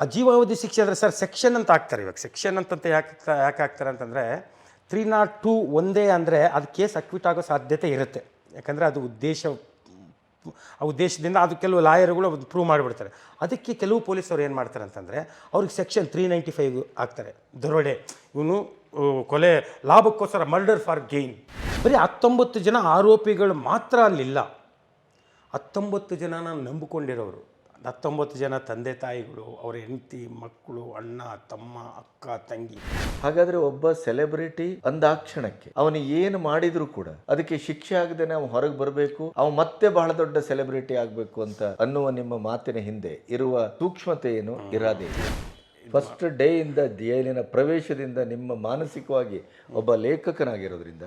ಆ ಜೀವಾವಧಿ ಶಿಕ್ಷೆ ಅಂದರೆ ಸರ್ ಸೆಕ್ಷನ್ ಅಂತ ಹಾಕ್ತಾರೆ ಇವಾಗ. ಸೆಕ್ಷನ್ ಅಂತಂತ ಯಾಕೆ ಯಾಕೆ ಹಾಕ್ತಾರೆ ಅಂತಂದರೆ ತ್ರೀ ನಾಟ್ ಟು ಒಂದೇ ಅಂದರೆ ಅದು ಕೇಸ್ ಅಕ್ವಿಟ್ ಆಗೋ ಸಾಧ್ಯತೆ ಇರುತ್ತೆ. ಯಾಕಂದರೆ ಅದು ಉದ್ದೇಶ, ಆ ಉದ್ದೇಶದಿಂದ ಅದು ಕೆಲವು ಲಾಯರ್ಗಳು ಅದು ಪ್ರೂವ್ ಮಾಡಿಬಿಡ್ತಾರೆ. ಅದಕ್ಕೆ ಕೆಲವು ಪೊಲೀಸರು ಏನು ಮಾಡ್ತಾರೆ ಅಂತಂದರೆ ಅವ್ರಿಗೆ ಸೆಕ್ಷನ್ ತ್ರೀ ನೈಂಟಿ ಫೈವ್ ಆಗ್ತಾರೆ ದರೋಡೆ, ಇವನು ಕೊಲೆ, ಲಾಭಕ್ಕೋಸ್ಕರ ಮರ್ಡರ್ ಫಾರ್ ಗೇನ್ ಬರೀ ಹತ್ತೊಂಬತ್ತು ಜನ ಆರೋಪಿಗಳು ಮಾತ್ರ ಅಲ್ಲಿಲ್ಲ. ಹತ್ತೊಂಬತ್ತು ಜನನ ನಂಬಿಕೊಂಡಿರೋರು. ಹತ್ತೊಂಬತ್ತು ಜನ ತಂದೆ ತಾಯಿಗಳು ಅವರ ಹೆಂಡತಿ ಮಕ್ಕಳು ಅಣ್ಣ ತಮ್ಮ ಅಕ್ಕ ತಂಗಿ. ಹಾಗಾದ್ರೆ ಒಬ್ಬ ಸೆಲೆಬ್ರಿಟಿ ಅಂದಾಕ್ಷಣಕ್ಕೆ ಅವನು ಏನು ಮಾಡಿದ್ರು ಕೂಡ ಅದಕ್ಕೆ ಶಿಕ್ಷೆ ಆಗದೇನೆ ಅವನು ಹೊರಗೆ ಬರಬೇಕು ಅವನು ಮತ್ತೆ ಬಹಳ ದೊಡ್ಡ ಸೆಲೆಬ್ರಿಟಿ ಆಗಬೇಕು ಅಂತ ಅನ್ನುವ ನಿಮ್ಮ ಮಾತಿನ ಹಿಂದೆ ಇರುವ ಸೂಕ್ಷ್ಮತೆ ಏನು ಇರಾದೆ. ಫಸ್ಟ್ ಡೇ ಇಂದ ಜೈಲಿನ ಪ್ರವೇಶದಿಂದ ನಿಮ್ಮ ಮಾನಸಿಕವಾಗಿ ಒಬ್ಬ ಲೇಖಕನಾಗಿರೋದ್ರಿಂದ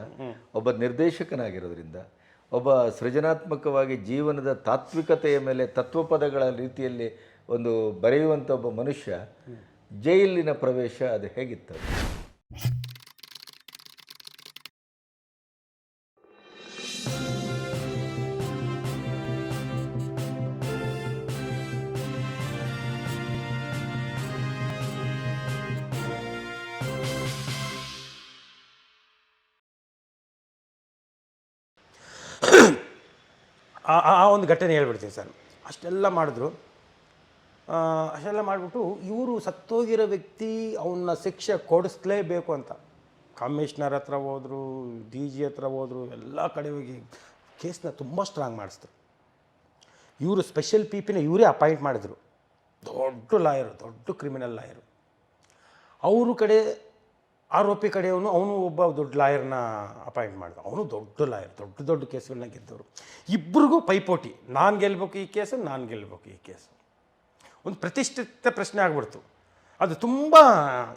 ಒಬ್ಬ ನಿರ್ದೇಶಕನಾಗಿರೋದ್ರಿಂದ ಒಬ್ಬ ಸೃಜನಾತ್ಮಕವಾಗಿ ಜೀವನದ ತಾತ್ವಿಕತೆಯ ಮೇಲೆ ತತ್ವಪದಗಳ ರೀತಿಯಲ್ಲಿ ಒಂದು ಬರೆಯುವಂಥ ಒಬ್ಬ ಮನುಷ್ಯ ಜೈಲಿನ ಪ್ರವೇಶ ಅದು ಹೇಗಿತ್ತು? ಒಂದು ಘಟನೆ ಹೇಳ್ಬಿಡ್ತೀನಿ ಸರ್. ಅಷ್ಟೆಲ್ಲ ಮಾಡಿದ್ರು. ಅಷ್ಟೆಲ್ಲ ಮಾಡಿಬಿಟ್ಟು ಇವರು ಸತ್ತೋಗಿರೋ ವ್ಯಕ್ತಿ ಅವನ್ನ ಶಿಕ್ಷೆ ಕೊಡಿಸ್ಲೇಬೇಕು ಅಂತ. ಕಮಿಷ್ನರ್ ಹತ್ರ ಹೋದರು, ಡಿ ಜಿ ಹತ್ರ ಹೋದರು, ಎಲ್ಲ ಕಡೆ ಹೋಗಿ ಕೇಸ್ನ ತುಂಬ ಸ್ಟ್ರಾಂಗ್ ಮಾಡಿಸಿದ್ರು. ಇವರು ಸ್ಪೆಷಲ್ ಪಿ ಪಿನ ಇವರೇ ಅಪಾಯಿಂಟ್ ಮಾಡಿದ್ರು. ದೊಡ್ಡ ಲಾಯರು ದೊಡ್ಡ ಕ್ರಿಮಿನಲ್ ಲಾಯರು ಅವರು ಕಡೆ ಆರೋಪಿ ಕಡೆಯವನು ಅವನು ಒಬ್ಬ ದೊಡ್ಡ ಲಾಯರ್ನ ಅಪಾಯಿಂಟ್ ಮಾಡಿದ. ಅವನು ದೊಡ್ಡ ಲಾಯರ್, ದೊಡ್ಡ ದೊಡ್ಡ ಕೇಸ್ಗಳನ್ನ ಗೆದ್ದವರು. ಇಬ್ಬರಿಗೂ ಪೈಪೋಟಿ. ನಾನು ಗೆಲ್ಬೇಕು ಈ ಕೇಸು, ನಾನು ಗೆಲ್ಲಬೇಕು ಈ ಕೇಸು. ಒಂದು ಪ್ರತಿಷ್ಠಿತ ಪ್ರಶ್ನೆ ಆಗ್ಬಿಡ್ತು. ಅದು ತುಂಬ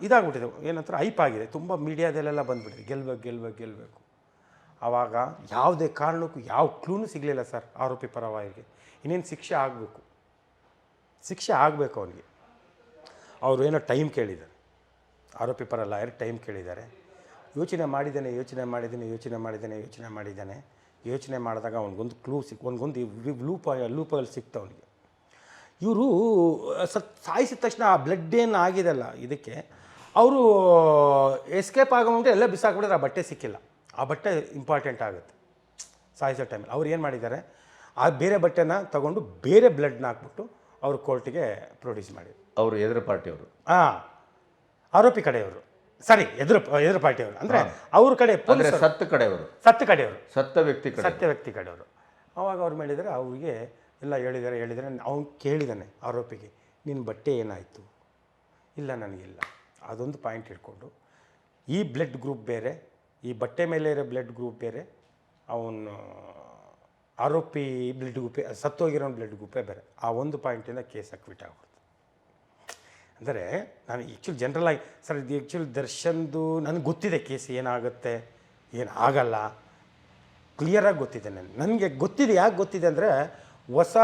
ಇದಾಗ್ಬಿಟ್ಟಿದೆ. ಏನಂತರ ಐಪ್ ಆಗಿದೆ. ತುಂಬ ಮೀಡಿಯಾದಲ್ಲೆಲ್ಲ ಬಂದ್ಬಿಟ್ಟಿದೆ. ಗೆಲ್ಬೇಕು ಗೆಲ್ಬೇಕು ಗೆಲ್ಲಬೇಕು ಆವಾಗ ಯಾವುದೇ ಕಾರಣಕ್ಕೂ ಯಾವ ಕ್ಲೂನು ಸಿಗಲಿಲ್ಲ ಸರ್ ಆರೋಪಿ ಪರವಾಗಿ ಇನ್ನೇನು ಶಿಕ್ಷೆ ಆಗಬೇಕು. ಶಿಕ್ಷೆ ಆಗಬೇಕು ಅವನಿಗೆ. ಅವರು ಏನೋ ಟೈಮ್ ಕೇಳಿದ್ದಾರೆ. ಆರೋಪಿ ಪರ ಲಾಯರ್ ಟೈಮ್ ಕೇಳಿದ್ದಾರೆ. ಯೋಚನೆ ಮಾಡಿದ್ದಾನೆ ಯೋಚನೆ ಮಾಡಿದ್ದಾನೆ ಯೋಚನೆ ಮಾಡಿದ್ದಾನೆ ಯೋಚನೆ ಮಾಡಿದ್ದಾನೆ. ಯೋಚನೆ ಮಾಡಿದಾಗ ಅವ್ನಿಗೊಂದು ಕ್ಲೂ ಸಿಕ್ ಒಂದೊಂದು ಲೂಪ ಲೂಪಲ್ಲಿ ಸಿಕ್ತು ಅವನಿಗೆ. ಇವರು ಸತ್ ಸಾಯಿಸಿದ ತಕ್ಷಣ ಆ ಬ್ಲಡ್ ಏನು ಆಗಿದೆಲ್ಲ ಇದಕ್ಕೆ ಅವರು ಎಸ್ಕೇಪ್ ಆಗೋಂಬಿಟ್ಟು ಎಲ್ಲ ಬಿಸಾಕ್ಬಿಟ್ರೆ ಆ ಬಟ್ಟೆ ಸಿಕ್ಕಿಲ್ಲ. ಆ ಬಟ್ಟೆ ಇಂಪಾರ್ಟೆಂಟ್ ಆಗುತ್ತೆ. ಸಾಯಿಸೋ ಟೈಮಲ್ಲಿ ಅವ್ರು ಏನು ಮಾಡಿದ್ದಾರೆ ಆ ಬೇರೆ ಬಟ್ಟೆನ ತಗೊಂಡು ಬೇರೆ ಬ್ಲಡ್ನ ಹಾಕ್ಬಿಟ್ಟು ಅವರು ಕೋರ್ಟಿಗೆ ಪ್ರೊಡ್ಯೂಸ್ ಮಾಡಿದ್ರು. ಅವರು ಎದುರು ಪಾರ್ಟಿಯವರು ಹಾಂ. ಆರೋಪಿ ಕಡೆಯವರು. ಸರಿ ಎದುರು ಎದುರು ಪಾರ್ಟಿಯವರು. ಅಂದರೆ ಅವ್ರ ಕಡೆ ಅಂದ್ರೆ ಪೊಲೀಸ್ ಸತ್ತ ಕಡೆಯವರು. ಸತ್ತ ಕಡೆಯವರು. ಸತ್ತ ವ್ಯಕ್ತಿ ಕಡೆ ಸತ್ಯ ವ್ಯಕ್ತಿ ಕಡೆಯವರು. ಅವಾಗ ಅವ್ರು ಮಾಡಿದರೆ ಅವರಿಗೆ ಎಲ್ಲ ಹೇಳಿದ್ದಾರೆ ಹೇಳಿದರೆ. ಅವ್ನು ಕೇಳಿದ್ದಾನೆ ಆರೋಪಿಗೆ ನಿನ್ನ ಬಟ್ಟೆ ಏನಾಯಿತು? ಇಲ್ಲ ನನಗಿಲ್ಲ. ಅದೊಂದು ಪಾಯಿಂಟ್ ಇಟ್ಕೊಂಡು ಈ ಬ್ಲಡ್ ಗ್ರೂಪ್ ಬೇರೆ ಈ ಬಟ್ಟೆ ಮೇಲೆ ಇರೋ ಬ್ಲಡ್ ಗ್ರೂಪ್ ಬೇರೆ ಅವನು ಆರೋಪಿ ಬ್ಲಡ್ ಗ್ರೂಪೇ ಸತ್ತೋಗಿರೋ ಬ್ಲಡ್ ಗ್ರೂಪೇ ಬೇರೆ. ಆ ಒಂದು ಪಾಯಿಂಟಿಂದ ಕೇಸ್ ಅಕ್ವಿಟ್ ಆಗ್ಬಿಡ್ತು ಅಂದರೆ ನಾನು ಆ್ಯಕ್ಚುಲಿ ಜನರಲಾಗಿ ಸರ್, ಇದು ಆ್ಯಕ್ಚುಲಿ ದರ್ಶನ್ದು ನನಗೆ ಗೊತ್ತಿದೆ ಕೇಸ್ ಏನಾಗುತ್ತೆ ಏನು ಆಗಲ್ಲ ಕ್ಲಿಯರಾಗಿ ಗೊತ್ತಿದೆ ನನಗೆ. ನನಗೆ ಗೊತ್ತಿದೆ, ಯಾಕೆ ಗೊತ್ತಿದೆ ಅಂದರೆ ಹೊಸ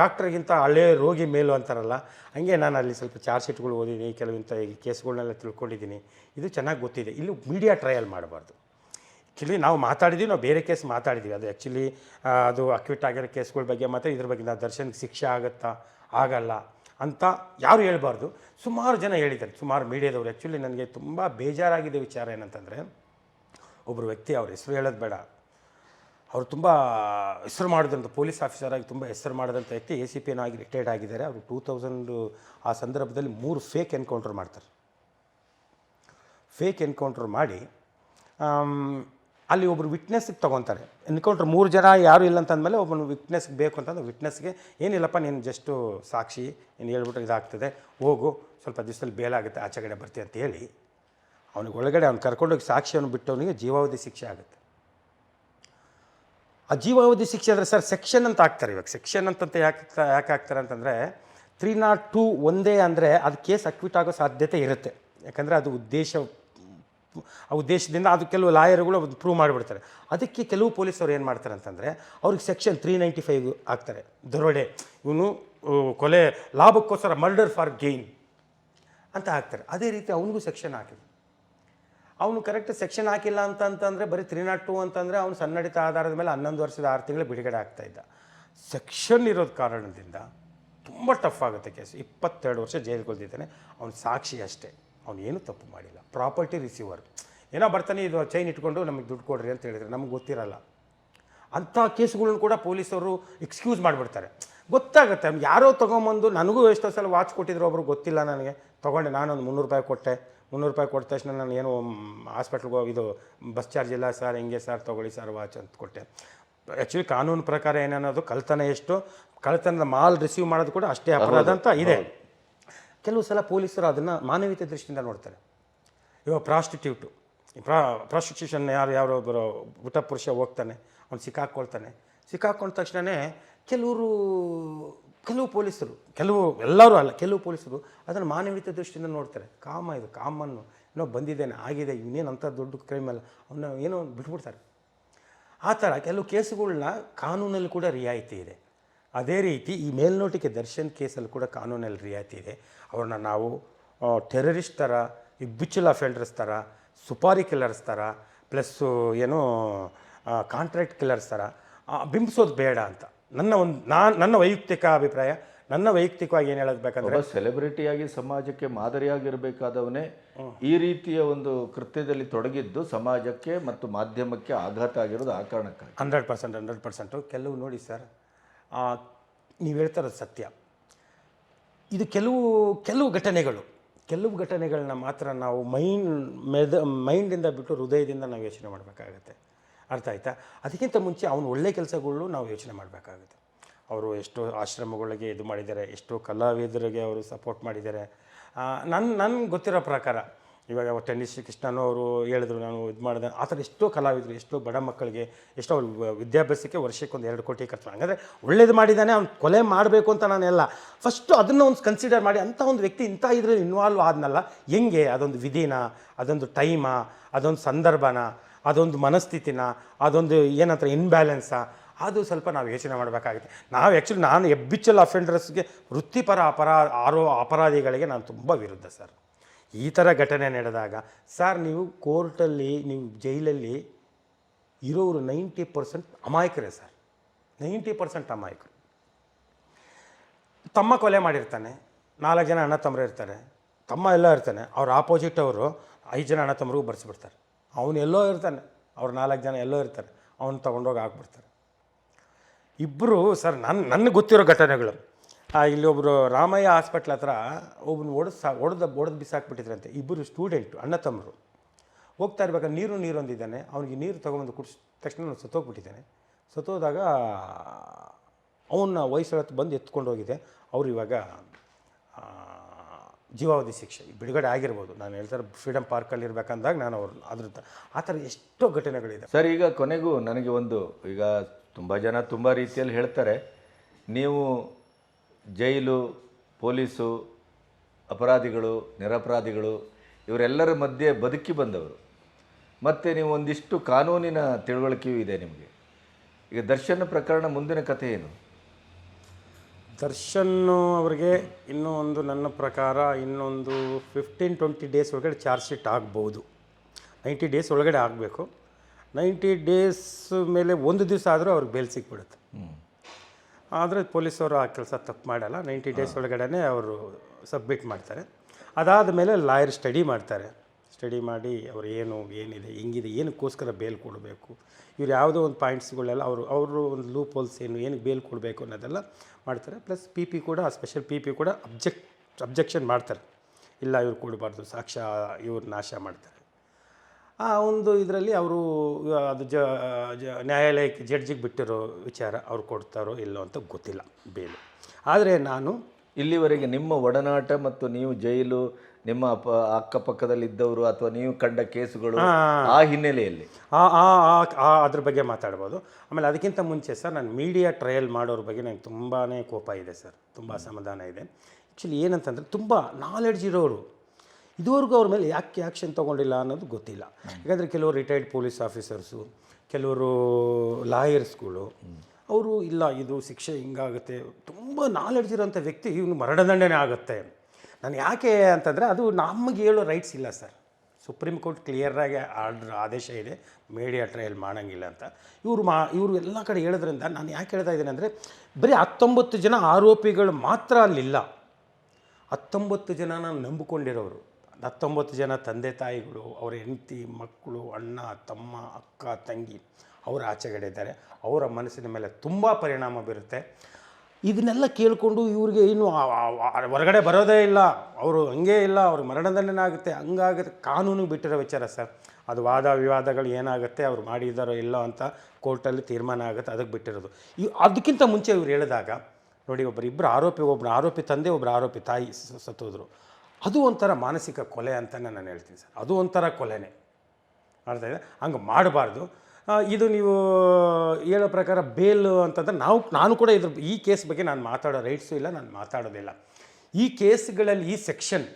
ಡಾಕ್ಟ್ರಿಗಿಂತ ಹಳೆ ರೋಗಿ ಮೇಲು ಅಂತಾರಲ್ಲ, ಹಾಗೆ ನಾನು ಅಲ್ಲಿ ಸ್ವಲ್ಪ ಚಾರ್ಜ್ ಶೀಟ್ಗಳು ಓದಿದ್ದೀನಿ ಕೆಲವಿಂಥ ಈ ಕೇಸ್ಗಳನ್ನೆಲ್ಲ ತಿಳ್ಕೊಂಡಿದ್ದೀನಿ. ಇದು ಚೆನ್ನಾಗಿ ಗೊತ್ತಿದೆ. ಇಲ್ಲಿ ಮೀಡಿಯಾ ಟ್ರಯಲ್ ಮಾಡಬಾರ್ದು. ಆ್ಯಕ್ಚುಲಿ ನಾವು ಮಾತಾಡಿದ್ವಿ, ನಾವು ಬೇರೆ ಕೇಸ್ ಮಾತಾಡಿದ್ದೀವಿ ಅದು ಆ್ಯಕ್ಚುಲಿ ಅದು ಅಕ್ವಿಟ್ ಆಗಿರೋ ಕೇಸ್ಗಳ ಬಗ್ಗೆ ಮಾತ್ರ ಇದ್ರ ಬಗ್ಗೆ ನಾವು ದರ್ಶನ್ಗೆ ಶಿಕ್ಷೆ ಆಗುತ್ತಾ, ಆಗಲ್ಲ. ಅಂತ ಯಾರು ಹೇಳಬಾರ್ದು? ಸುಮಾರು ಜನ ಹೇಳಿದ್ದಾರೆ. ಸುಮಾರು ಮೀಡಿಯಾದವರು. ಆ್ಯಕ್ಚುಲಿ ನನಗೆ ತುಂಬ ಬೇಜಾರಾಗಿದೆ ವಿಚಾರ ಏನಂತಂದರೆ ಒಬ್ಬರು ವ್ಯಕ್ತಿ ಅವ್ರ ಹೆಸರು ಹೇಳೋದು ಬೇಡ. ಅವರು ತುಂಬ ಹೆಸರು ಮಾಡಿದಂಥ ಪೊಲೀಸ್ ಆಫೀಸರ್ ಆಗಿ ತುಂಬ ಹೆಸರು ಮಾಡಿದಂಥ ವ್ಯಕ್ತಿ ಎ ಸಿ ಪಿ ಆಗಿ ರಿಟೈರ್ಡ್ ಆಗಿದ್ದಾರೆ. ಅವರು ಟೂ ತೌಸಂಡು ಆ ಸಂದರ್ಭದಲ್ಲಿ ಮೂರು ಫೇಕ್ ಎನ್ಕೌಂಟರ್ ಮಾಡ್ತಾರೆ. ಫೇಕ್ ಎನ್ಕೌಂಟ್ರ್ ಮಾಡಿ ಅಲ್ಲಿ ಒಬ್ಬರು ವಿಟ್ನೆಸ್ಗೆ ತೊಗೊತಾರೆ. ಎನ್ಕೌಂಟ್ರ್ ಮೂರು ಜನ ಯಾರು ಇಲ್ಲ ಅಂತಂದಮೇಲೆ ಒಬ್ಬನು ವಿಟ್ನೆಸ್ಗೆ ಬೇಕು ಅಂತಂದ್ರೆ ವಿಟ್ನೆಸ್ಗೆ ಏನಿಲ್ಲಪ್ಪ, ನೀನು ಜಸ್ಟು ಸಾಕ್ಷಿ, ನೀನು ಹೇಳ್ಬಿಟ್ರೆ ಇದಾಗ್ತದೆ, ಹೋಗು, ಸ್ವಲ್ಪ ದಿವಸದಲ್ಲಿ ಬೇಲಾಗುತ್ತೆ ಆಚೆ ಕಡೆ ಬರ್ತೀಯ ಅಂತ ಹೇಳಿ, ಅವನಿಗೆ ಒಳಗಡೆ ಅವ್ನು ಕರ್ಕೊಂಡೋಗಿ ಸಾಕ್ಷಿಯನ್ನು ಬಿಟ್ಟವನಿಗೆ ಜೀವಾವಧಿ ಶಿಕ್ಷೆ ಆಗುತ್ತೆ. ಆ ಜೀವಾವಧಿ ಶಿಕ್ಷೆ ಅಂದರೆ ಸರ್ ಸೆಕ್ಷನ್ ಅಂತ ಹಾಕ್ತಾರೆ ಇವಾಗ. ಸೆಕ್ಷನ್ ಅಂತಂತ ಯಾಕೆ ಯಾಕೆ ಹಾಕ್ತಾರೆ ಅಂತಂದರೆ ತ್ರೀ ನಾಟ್ ಟೂ ಒಂದೇ ಅಂದರೆ ಅದು ಕೇಸ್ ಅಕ್ವಿಟ್ ಆಗೋ ಸಾಧ್ಯತೆ ಇರುತ್ತೆ. ಯಾಕಂದರೆ ಅದು ಉದ್ದೇಶ ಆ ಉದ್ದೇಶದಿಂದ ಅದು ಕೆಲವು ಲಾಯರ್ಗಳು ಅದು ಪ್ರೂವ್ ಮಾಡಿಬಿಡ್ತಾರೆ. ಅದಕ್ಕೆ ಕೆಲವು ಪೊಲೀಸರು ಏನು ಮಾಡ್ತಾರೆ ಅಂತಂದರೆ, ಅವ್ರಿಗೆ ಸೆಕ್ಷನ್ ತ್ರೀ ನೈಂಟಿ ಫೈವ್ ಹಾಕ್ತಾರೆ. ದರೋಡೆ, ಇವನು ಕೊಲೆ, ಲಾಭಕ್ಕೋಸ್ಕರ ಮರ್ಡರ್ ಫಾರ್ ಗೇನ್ ಅಂತ ಹಾಕ್ತಾರೆ. ಅದೇ ರೀತಿ ಅವನಿಗೂ ಸೆಕ್ಷನ್ ಹಾಕಿದ್ರು. ಅವನು ಕರೆಕ್ಟ್ ಸೆಕ್ಷನ್ ಹಾಕಿಲ್ಲ ಅಂತ ಅಂತಂದರೆ, ಬರೀ ತ್ರೀ ನಾಟ್ ಟು ಅಂತಂದರೆ ಅವನು ಸನ್ನಡಿತ ಆಧಾರದ ಮೇಲೆ ಹನ್ನೊಂದು ವರ್ಷದ ಆರು ತಿಂಗಳು ಬಿಡುಗಡೆ ಆಗ್ತಾ ಇದ್ದ. ಸೆಕ್ಷನ್ ಇರೋದು ಕಾರಣದಿಂದ ತುಂಬ ಟಫ್ ಆಗುತ್ತೆ ಕೇಸ್ ಇಪ್ಪತ್ತೆರಡು ವರ್ಷ ಜೈಲಿಗೆ ಕೊಲ್ದಿದ್ದಾನೆ ಅವನು ಸಾಕ್ಷಿ ಅಷ್ಟೇ. ಅವ್ನು ಏನೂ ತಪ್ಪು ಮಾಡಿಲ್ಲ. ಪ್ರಾಪರ್ಟಿ ರಿಸೀವರ್ ಏನೋ ಬರ್ತಾನೆ ಇದು ಚೈನ್ ಇಟ್ಕೊಂಡು ನಮಗೆ ದುಡ್ಡು ಕೊಡ್ರಿ ಅಂತ ಹೇಳಿದ್ರೆ ನಮ್ಗೆ ಗೊತ್ತಿರಲ್ಲ. ಅಂಥ ಕೇಸ್ಗಳನ್ನ ಕೂಡ ಪೊಲೀಸರು ಎಕ್ಸ್ಕ್ಯೂಸ್ ಮಾಡಿಬಿಡ್ತಾರೆ. ಗೊತ್ತಾಗುತ್ತೆ ಯಾರೋ ತೊಗೊಂಬಂದು ನನಗೂ ಎಷ್ಟೋ ಸಲ ವಾಚ್ ಕೊಟ್ಟಿದ್ರು ಒಬ್ರು ಗೊತ್ತಿಲ್ಲ ನನಗೆ. ತೊಗೊಂಡೆ ನಾನೊಂದು ಮುನ್ನೂರು ರೂಪಾಯಿ ಕೊಟ್ಟೆ. ಮುನ್ನೂರು ರೂಪಾಯಿ ಕೊಟ್ಟ ತಕ್ಷಣ ನಾನು ಏನು ಹಾಸ್ಪಿಟ್ಲ್ಗೆ ಹೋಗಿ ಇದು ಬಸ್ ಚಾರ್ಜ್ ಇಲ್ಲ ಸರ್ ಹಿಂಗೆ ಸರ್ ತೊಗೊಳ್ಳಿ ಸರ್ ವಾಚ್ ಅಂತ ಕೊಟ್ಟೆ. ಆ್ಯಕ್ಚುಲಿ ಕಾನೂನು ಪ್ರಕಾರ ಏನನ್ನೋದು ಕಳ್ತನ ಎಷ್ಟು? ಕಳ್ತನದ ಮಾಲ್ ರಿಸೀವ್ ಮಾಡೋದು ಕೂಡ ಅಷ್ಟೇ ಅಪರಾಧ ಅಂತ ಇದೆ. ಕೆಲವು ಸಲ ಪೊಲೀಸರು ಅದನ್ನು ಮಾನವೀಯತೆ ದೃಷ್ಟಿಯಿಂದ ನೋಡ್ತಾರೆ. ಇವಾಗ ಪ್ರಾಸ್ಟಿಟ್ಯೂಟು ಪ್ರಾ, ಪ್ರಾಸ್ಟಿಟ್ಯೂಷನ್ ಯಾರು ಯಾರೋ ಒಬ್ಬರು ಊಟ ಪುರುಷ ಹೋಗ್ತಾನೆ, ಅವ್ನು ಸಿಕ್ಕಾಕ್ಕೊಳ್ತಾನೆ ಸಿಕ್ಕಾಕೊಂಡ ತಕ್ಷಣವೇ ಕೆಲವರು, ಕೆಲವು ಪೊಲೀಸರು, ಕೆಲವು ಎಲ್ಲರೂ ಅಲ್ಲ, ಕೆಲವು ಪೊಲೀಸರು ಅದನ್ನು ಮಾನವೀಯತೆ ದೃಷ್ಟಿಯಿಂದ ನೋಡ್ತಾರೆ. ಕಾಮ ಇದು, ಕಾಮನ್ನು ಏನೋ ಬಂದಿದ್ದೇನೆ, ಆಗಿದೆ, ಇವನೇನು ಅಂಥ ದೊಡ್ಡ ಕ್ರೈಮ್ ಅಲ್ಲ ಅವನ್ನ ಏನೋ ಬಿಟ್ಬಿಡ್ತಾರೆ. ಆ ಥರ ಕೆಲವು ಕೇಸುಗಳನ್ನ ಕಾನೂನಲ್ಲಿ ಕೂಡ ರಿಯಾಯಿತಿ ಇದೆ. ಅದೇ ರೀತಿ ಈ ಮೇಲ್ನೋಟಿಕೆ ದರ್ಶನ್ ಕೇಸಲ್ಲಿ ಕೂಡ ಕಾನೂನಲ್ಲಿ ರಿಯಾಯಿತಿ ಇದೆ. ಅವ್ರನ್ನ ನಾವು ಟೆರರಿಸ್ಟ್ ಥರ ಈ ಬಿಚ್ಚುಲ್ ಅಫೆಂಡರ್ಸ್ ಥರ ಸುಪಾರಿ ಕಿಲ್ಲರ್ಸ್ ಥರ ಪ್ಲಸ್ಸು ಏನು ಕಾಂಟ್ರಾಕ್ಟ್ ಕಿಲ್ಲರ್ಸ್ ಥರ ಬಿಂಬಿಸೋದು ಬೇಡ ಅಂತ. ನನ್ನ ಒಂದು ನಾನು ನನ್ನ ವೈಯಕ್ತಿಕ ಅಭಿಪ್ರಾಯ ನನ್ನ ವೈಯಕ್ತಿಕವಾಗಿ ಏನು ಹೇಳೋದು ಬೇಕಂದ್ರೆ ಒಬ್ಬ ಸೆಲೆಬ್ರಿಟಿಯಾಗಿ ಸಮಾಜಕ್ಕೆ ಮಾದರಿಯಾಗಿರಬೇಕಾದವನೇ ಈ ರೀತಿಯ ಒಂದು ಕೃತ್ಯದಲ್ಲಿ ತೊಡಗಿದ್ದು ಸಮಾಜಕ್ಕೆ ಮತ್ತು ಮಾಧ್ಯಮಕ್ಕೆ ಆಘಾತ ಆಗಿರೋದು ಆ ಕಾರಣಕ್ಕಾಗಿ. Hundred percent hundred percent. ಕೆಲವು ನೋಡಿ ಸರ್ ನೀವು ಹೇಳ್ತಾರ ಸತ್ಯ. ಇದು ಕೆಲವು ಕೆಲವು ಘಟನೆಗಳು. ಕೆಲವು ಘಟನೆಗಳನ್ನ ಮಾತ್ರ ನಾವು ಮೈಂಡ್ ಮೆದ, ಮೈಂಡಿಂದ ಬಿಟ್ಟು ಹೃದಯದಿಂದ ನಾವು ಯೋಚನೆ ಮಾಡಬೇಕಾಗತ್ತೆ. ಅರ್ಥ ಆಯಿತಾ? ಅದಕ್ಕಿಂತ ಮುಂಚೆ ಅವನು ಒಳ್ಳೆ ಕೆಲಸಗಳು ನಾವು ಯೋಚನೆ ಮಾಡಬೇಕಾಗುತ್ತೆ. ಅವರು ಎಷ್ಟೋ ಆಶ್ರಮಗಳಿಗೆ ಇದು ಮಾಡಿದ್ದಾರೆ, ಎಷ್ಟೋ ಕಲಾವಿದರಿಗೆ ಅವರು ಸಪೋರ್ಟ್ ಮಾಡಿದ್ದಾರೆ. ನನ್ನ ನನ್ಗೆ ಗೊತ್ತಿರೋ ಪ್ರಕಾರ ಇವಾಗ ಟೆನ್ನಿಸ್ ಕೃಷ್ಣನು ಅವರು ಹೇಳಿದ್ರು, ನಾನು ಇದು ಮಾಡಿದೆ. ಆ ಥರ ಎಷ್ಟೋ ಕಲಾವಿದರು, ಎಷ್ಟೋ ಬಡ ಮಕ್ಕಳಿಗೆ, ಎಷ್ಟೋ ಅವ್ರ ವಿದ್ಯಾಭ್ಯಾಸಕ್ಕೆ ವರ್ಷಕ್ಕೆ ಒಂದು ಎರಡು ಕೋಟಿ ಖರ್ಚು ಹಂಗಾದ್ರೆ ಒಳ್ಳೇದು ಮಾಡಿದ್ದಾನೆ ಅವ್ನು ಕೊಲೆ ಮಾಡಬೇಕು ಅಂತ ನಾನೆಲ್ಲ ಫಸ್ಟು ಅದನ್ನು ಒಂದು ಕನ್ಸಿಡರ್ ಮಾಡಿ, ಅಂಥ ಒಂದು ವ್ಯಕ್ತಿ ಇಂಥ ಇದ್ರಲ್ಲಿ ಇನ್ವಾಲ್ವ್ ಆದ್ನಲ್ಲ, ಹೆಂಗೆ? ಅದೊಂದು ವಿಧಿನ, ಅದೊಂದು ಟೈಮಾ ಅದೊಂದು ಸಂದರ್ಭನ, ಅದೊಂದು ಮನಸ್ಥಿತಿನ, ಅದೊಂದು ಏನಂತಾರೆ ಇನ್ಬ್ಯಾಲೆನ್ಸಾ ಅದು ಸ್ವಲ್ಪ ನಾವು ಯೋಚನೆ ಮಾಡಬೇಕಾಗುತ್ತೆ. ನಾವು ಆ್ಯಕ್ಚುಲಿ ನಾನು ಎಬ್ಬಿಚಲ್ ಅಫೆಂಡರ್ಸ್ಗೆ ವೃತ್ತಿಪರ ಅಪರಾ, ಆರೋ, ಅಪರಾಧಿಗಳಿಗೆ ನಾನು ತುಂಬ ವಿರುದ್ಧ, ಸರ್. ಈ ಥರ ಘಟನೆ ನಡೆದಾಗ, ಸರ್ ನೀವು ಕೋರ್ಟಲ್ಲಿ, ನೀವು ಜೈಲಲ್ಲಿ ಇರೋರು ನೈಂಟಿ ಪರ್ಸೆಂಟ್ ಅಮಾಯಕರೇ ಸರ್. ನೈಂಟಿ ಪರ್ಸೆಂಟ್ ಅಮಾಯಕರು. ತಮ್ಮ ಕೊಲೆ ಮಾಡಿರ್ತಾನೆ, ನಾಲ್ಕು ಜನ ಅಣ್ಣ ತಮ್ಮರು ಇರ್ತಾರೆ, ತಮ್ಮ ಎಲ್ಲ ಇರ್ತಾನೆ, ಅವ್ರ ಆಪೋಸಿಟ್ ಅವರು ಐದು ಜನ ಅಣ್ಣ ತಮ್ಮರಿಗೂ ಬರ್ಸಿಬಿಡ್ತಾರೆ. ಅವನು ಎಲ್ಲೋ ಇರ್ತಾನೆ, ಅವ್ರು ನಾಲ್ಕು ಜನ ಎಲ್ಲೋ ಇರ್ತಾರೆ, ಅವನು ತೊಗೊಂಡೋಗಿ ಹಾಕ್ಬಿಡ್ತಾರೆ. ಇಬ್ಬರು ಸರ್ ನನ್ನ ನನಗೆ ಗೊತ್ತಿರೋ ಘಟನೆಗಳು. ಇಲ್ಲಿ ಒಬ್ಬರು ರಾಮಯ್ಯ ಹಾಸ್ಪಿಟ್ಲ್ ಹತ್ರ ಒಬ್ಬನ ಒಡೆದು ಸಾ, ಒಡೆದ, ಒಡೆದು ಬಿಸಾಕ್ಬಿಟ್ಟಿದ್ರಂತೆ. ಇಬ್ಬರು ಸ್ಟೂಡೆಂಟು ಅಣ್ಣ ತಮ್ಮರು. ಹೋಗ್ತಾ ಇರ್ಬೇಕಾದ್ರೆ ನೀರು ನೀರು ಒಂದಿದ್ದಾನೆ ಅವನಿಗೆ ನೀರು ತೊಗೊಂಡು ಕುಡಿಸ್, ತಕ್ಷಣ ಅವನು ಸತ್ತೋಗ್ಬಿಟ್ಟಿದ್ದಾನೆ. ಸತ್ತೋದಾಗ ಅವನ್ನ ವಯಸ್ಸು ಬಂದು ಎತ್ಕೊಂಡು ಹೋಗಿದೆ. ಅವ್ರು ಇವಾಗ ಜೀವಾವಧಿ ಶಿಕ್ಷೆ ಬಿಡುಗಡೆ ಆಗಿರ್ಬೋದು. ನಾನು ಹೇಳ್ತಾರೆ ಫ್ರೀಡಮ್ ಪಾರ್ಕಲ್ಲಿ ಇರ್ಬೇಕಂದಾಗ ನಾನು ಅವ್ರು ಅದ್ರ ಆ ಥರ ಎಷ್ಟೋ ಘಟನೆಗಳಿದೆ. ಸರ್, ಈಗ ಕೊನೆಗೂ ನನಗೆ ಒಂದು, ಈಗ ತುಂಬ ಜನ ತುಂಬ ರೀತಿಯಲ್ಲಿ ಹೇಳ್ತಾರೆ, ನೀವು ಜೈಲು ಪೊಲೀಸು ಅಪರಾಧಿಗಳು ನಿರಪರಾಧಿಗಳು ಇವರೆಲ್ಲರ ಮಧ್ಯೆ ಬದುಕಿ ಬಂದವರು. ಮತ್ತು ನೀವು ಒಂದಿಷ್ಟು ಕಾನೂನಿನ ತಿಳುವಳಿಕೆಯೂ ಇದೆ ನಿಮಗೆ. ಈಗ ದರ್ಶನ್ ಪ್ರಕರಣ ಮುಂದಿನ ಕಥೆ ಏನು? ದರ್ಶನ್ ಅವರಿಗೆ ಇನ್ನೂ ಒಂದು ನನ್ನ ಪ್ರಕಾರ ಇನ್ನೊಂದು ಫಿಫ್ಟೀನ್ ಟ್ವೆಂಟಿ ಡೇಸ್ ಒಳಗಡೆ ಚಾರ್ಜ್ ಶೀಟ್ ಆಗ್ಬೋದು. ನೈಂಟಿ ಡೇಸ್ ಒಳಗಡೆ ಆಗಬೇಕು. ನೈಂಟಿ ಡೇಸ್ ಮೇಲೆ ಒಂದು ದಿವಸ ಆದರೂ ಅವ್ರಿಗೆ ಬೇಲ್ ಸಿಕ್ಬಿಡುತ್ತೆ. ಆದರೆ ಪೊಲೀಸವರು ಆ ಕೆಲಸ ತಪ್ಪು ಮಾಡಲ್ಲ. ನೈಂಟಿ ಡೇಸ್ ಒಳಗಡೆ ಅವರು ಸಬ್ಮಿಟ್ ಮಾಡ್ತಾರೆ. ಅದಾದ ಮೇಲೆ ಲಾಯರ್ ಸ್ಟಡಿ ಮಾಡ್ತಾರೆ. ಸ್ಟಡಿ ಮಾಡಿ ಅವರು ಏನು ಏನಿದೆ ಹೆಂಗಿದೆ ಏನಕ್ಕೋಸ್ಕರ ಬೇಲ್ ಕೊಡಬೇಕು. ಇವ್ರು ಯಾವುದೋ ಒಂದು ಪಾಯಿಂಟ್ಸ್ಗಳೆಲ್ಲ ಅವರು ಅವರು ಒಂದು ಲೂಪ್ ಹೋಲ್ಸ್ ಏನು ಏನಕ್ಕೆ ಬೇಲ್ ಕೊಡಬೇಕು ಅನ್ನೋದೆಲ್ಲ ಮಾಡ್ತಾರೆ. ಪ್ಲಸ್ ಪಿ ಪಿ ಕೂಡ ಸ್ಪೆಷಲ್ ಪಿ ಪಿ ಕೂಡ ಅಬ್ಜೆಕ್ಟ್ ಅಬ್ಜೆಕ್ಷನ್ ಮಾಡ್ತಾರೆ. ಇಲ್ಲ ಇವ್ರು ಕೊಡಬಾರ್ದು ಸಾಕ್ಷ್ಯ ಇವ್ರು ನಾಶ ಮಾಡ್ತಾರೆ. ಆ ಒಂದು ಇದರಲ್ಲಿ ಅವರು ಅದು ಜ ಜ ನ್ಯಾಯಾಲಯಕ್ಕೆ ಜಡ್ಜಿಗೆ ಬಿಟ್ಟಿರೋ ವಿಚಾರ ಅವ್ರು ಕೊಡ್ತಾರೋ ಇಲ್ಲೋ ಅಂತ ಗೊತ್ತಿಲ್ಲ ಬೇಲು. ಆದರೆ ನಾನು ಇಲ್ಲಿವರೆಗೆ ನಿಮ್ಮ ಒಡನಾಟ ಮತ್ತು ನೀವು ಜೈಲು ನಿಮ್ಮ ಅಪ ಅಕ್ಕಪಕ್ಕದಲ್ಲಿದ್ದವರು ಅಥವಾ ನೀವು ಕಂಡ ಕೇಸುಗಳು ಆ ಹಿನ್ನೆಲೆಯಲ್ಲಿ? ಆ ಆ ಆ- ಅದ್ರ ಬಗ್ಗೆ ಮಾತಾಡ್ಬೋದು. ಆಮೇಲೆ ಅದಕ್ಕಿಂತ ಮುಂಚೆ ಸರ್ ನಾನು ಮೀಡಿಯಾ ಟ್ರಯಲ್ ಮಾಡೋರ ಬಗ್ಗೆ ನನಗೆ ತುಂಬಾ ಕೋಪ ಇದೆ ಸರ್. ತುಂಬ ಅಸಮಾಧಾನ ಇದೆ. ಆ್ಯಕ್ಚುಲಿ ಏನಂತಂದರೆ ತುಂಬ ನಾಲೆಡ್ಜ್ ಇರೋರು. ಇದುವರೆಗೂ ಅವ್ರ ಮೇಲೆ ಯಾಕೆ ಆ್ಯಕ್ಷನ್ ತೊಗೊಂಡಿಲ್ಲ ಅನ್ನೋದು ಗೊತ್ತಿಲ್ಲ. ಯಾಕಂದರೆ ಕೆಲವರು ರಿಟೈರ್ಡ್ ಪೊಲೀಸ್ ಆಫೀಸರ್ಸು ಕೆಲವರು ಲಾಯರ್ಸ್ಗಳು ಅವರು ಇಲ್ಲ, ಇದು ಶಿಕ್ಷೆ ಹಿಂಗಾಗುತ್ತೆ. ತುಂಬ ನಾಲೆಡ್ಜ್ ಇರೋಂಥ ವ್ಯಕ್ತಿ ಇವನು ಮರಣದಂಡನೆ ಆಗುತ್ತೆ. ನಾನು ಯಾಕೆ ಅಂತಂದರೆ ಅದು ನಮಗೆ ಹೇಳೋ ರೈಟ್ಸ್ ಇಲ್ಲ ಸರ್ ಸುಪ್ರೀಂ ಕೋರ್ಟ್ ಕ್ಲಿಯರಾಗಿ ಆರ್ಡ್ರ್ ಆದೇಶ ಇದೆ. ಮೀಡಿಯಾ ಟ್ರಯಲ್ ಮಾಡೋಂಗಿಲ್ಲ ಅಂತ. ಇವರು ಮಾ, ಇವರು ಎಲ್ಲ ಕಡೆ ಹೇಳೋದ್ರಿಂದ ನಾನು ಯಾಕೆ ಹೇಳ್ತಾ ಇದ್ದೀನಿ ಅಂದರೆ, ಬರೀ ಹತ್ತೊಂಬತ್ತು ಜನ ಆರೋಪಿಗಳು ಮಾತ್ರ ಅಲ್ಲಿಲ್ಲ. ಹತ್ತೊಂಬತ್ತು ಜನ ನಾನು ನಂಬಿಕೊಂಡಿರೋರು. ಹತ್ತೊಂಬತ್ತು ಜನ ತಂದೆ ತಾಯಿಗಳು, ಅವರ ಹೆಂಡತಿ, ಮಕ್ಕಳು, ಅಣ್ಣ, ತಮ್ಮ, ಅಕ್ಕ, ತಂಗಿ ಅವರ ಆಚೆಗಡೆ ಇದ್ದಾರೆ ಅವರ ಮನಸ್ಸಿನ ಮೇಲೆ ತುಂಬ ಪರಿಣಾಮ ಬೀರುತ್ತೆ. ಇದನ್ನೆಲ್ಲ ಕೇಳಿಕೊಂಡು ಇವ್ರಿಗೆ ಏನು ಹೊರಗಡೆ ಬರೋದೇ ಇಲ್ಲ. ಅವರು ಹಂಗೇ ಇಲ್ಲ. ಅವ್ರಿಗೆ ಮರಣದಂಡನೆ ಆಗುತ್ತೆ. ಹಂಗಾಗುತ್ತೆ ಕಾನೂನಿಗೆ ಬಿಟ್ಟಿರೋ ವಿಚಾರ ಸರ್. ಅದು ವಾದ ವಿವಾದಗಳು ಏನಾಗುತ್ತೆ, ಅವ್ರು ಮಾಡಿದಾರೋ ಇಲ್ಲೋ ಅಂತ ಕೋರ್ಟಲ್ಲಿ ತೀರ್ಮಾನ ಆಗುತ್ತೆ. ಅದಕ್ಕೆ ಬಿಟ್ಟಿರೋದು. ಈ, ಅದಕ್ಕಿಂತ ಮುಂಚೆ ಇವ್ರು ಹೇಳಿದಾಗ, ನೋಡಿ ಒಬ್ಬರು ಇಬ್ಬರು ಆರೋಪಿ ಒಬ್ಬರು ಆರೋಪಿ ತಂದೆ ಒಬ್ಬರು ಆರೋಪಿ ತಾಯಿ ಸತ್ತೋದ್ರು. ಅದು ಒಂಥರ ಮಾನಸಿಕ ಕೊಲೆ ಅಂತಲೇ ನಾನು ಹೇಳ್ತೀನಿ ಸರ್. ಅದು ಒಂಥರ ಕೊಲೆನೇ. ಅರ್ಥ ಇದೆ ಹಂಗೆ ಮಾಡಬಾರ್ದು. ಇದು ನೀವು ಹೇಳೋ ಪ್ರಕಾರ ಬೇಲ್ ಅಂತಂದ್ರೆ ನಾವು, ನಾನು ಕೂಡ ಇದ್ರ ಈ ಕೇಸ್ ಬಗ್ಗೆ ನಾನು ಮಾತಾಡೋ ರೈಟ್ಸು ಇಲ್ಲ, ನಾನು ಮಾತಾಡೋದಿಲ್ಲ. ಈ ಕೇಸ್ಗಳಲ್ಲಿ, ಈ ಸೆಕ್ಷನ್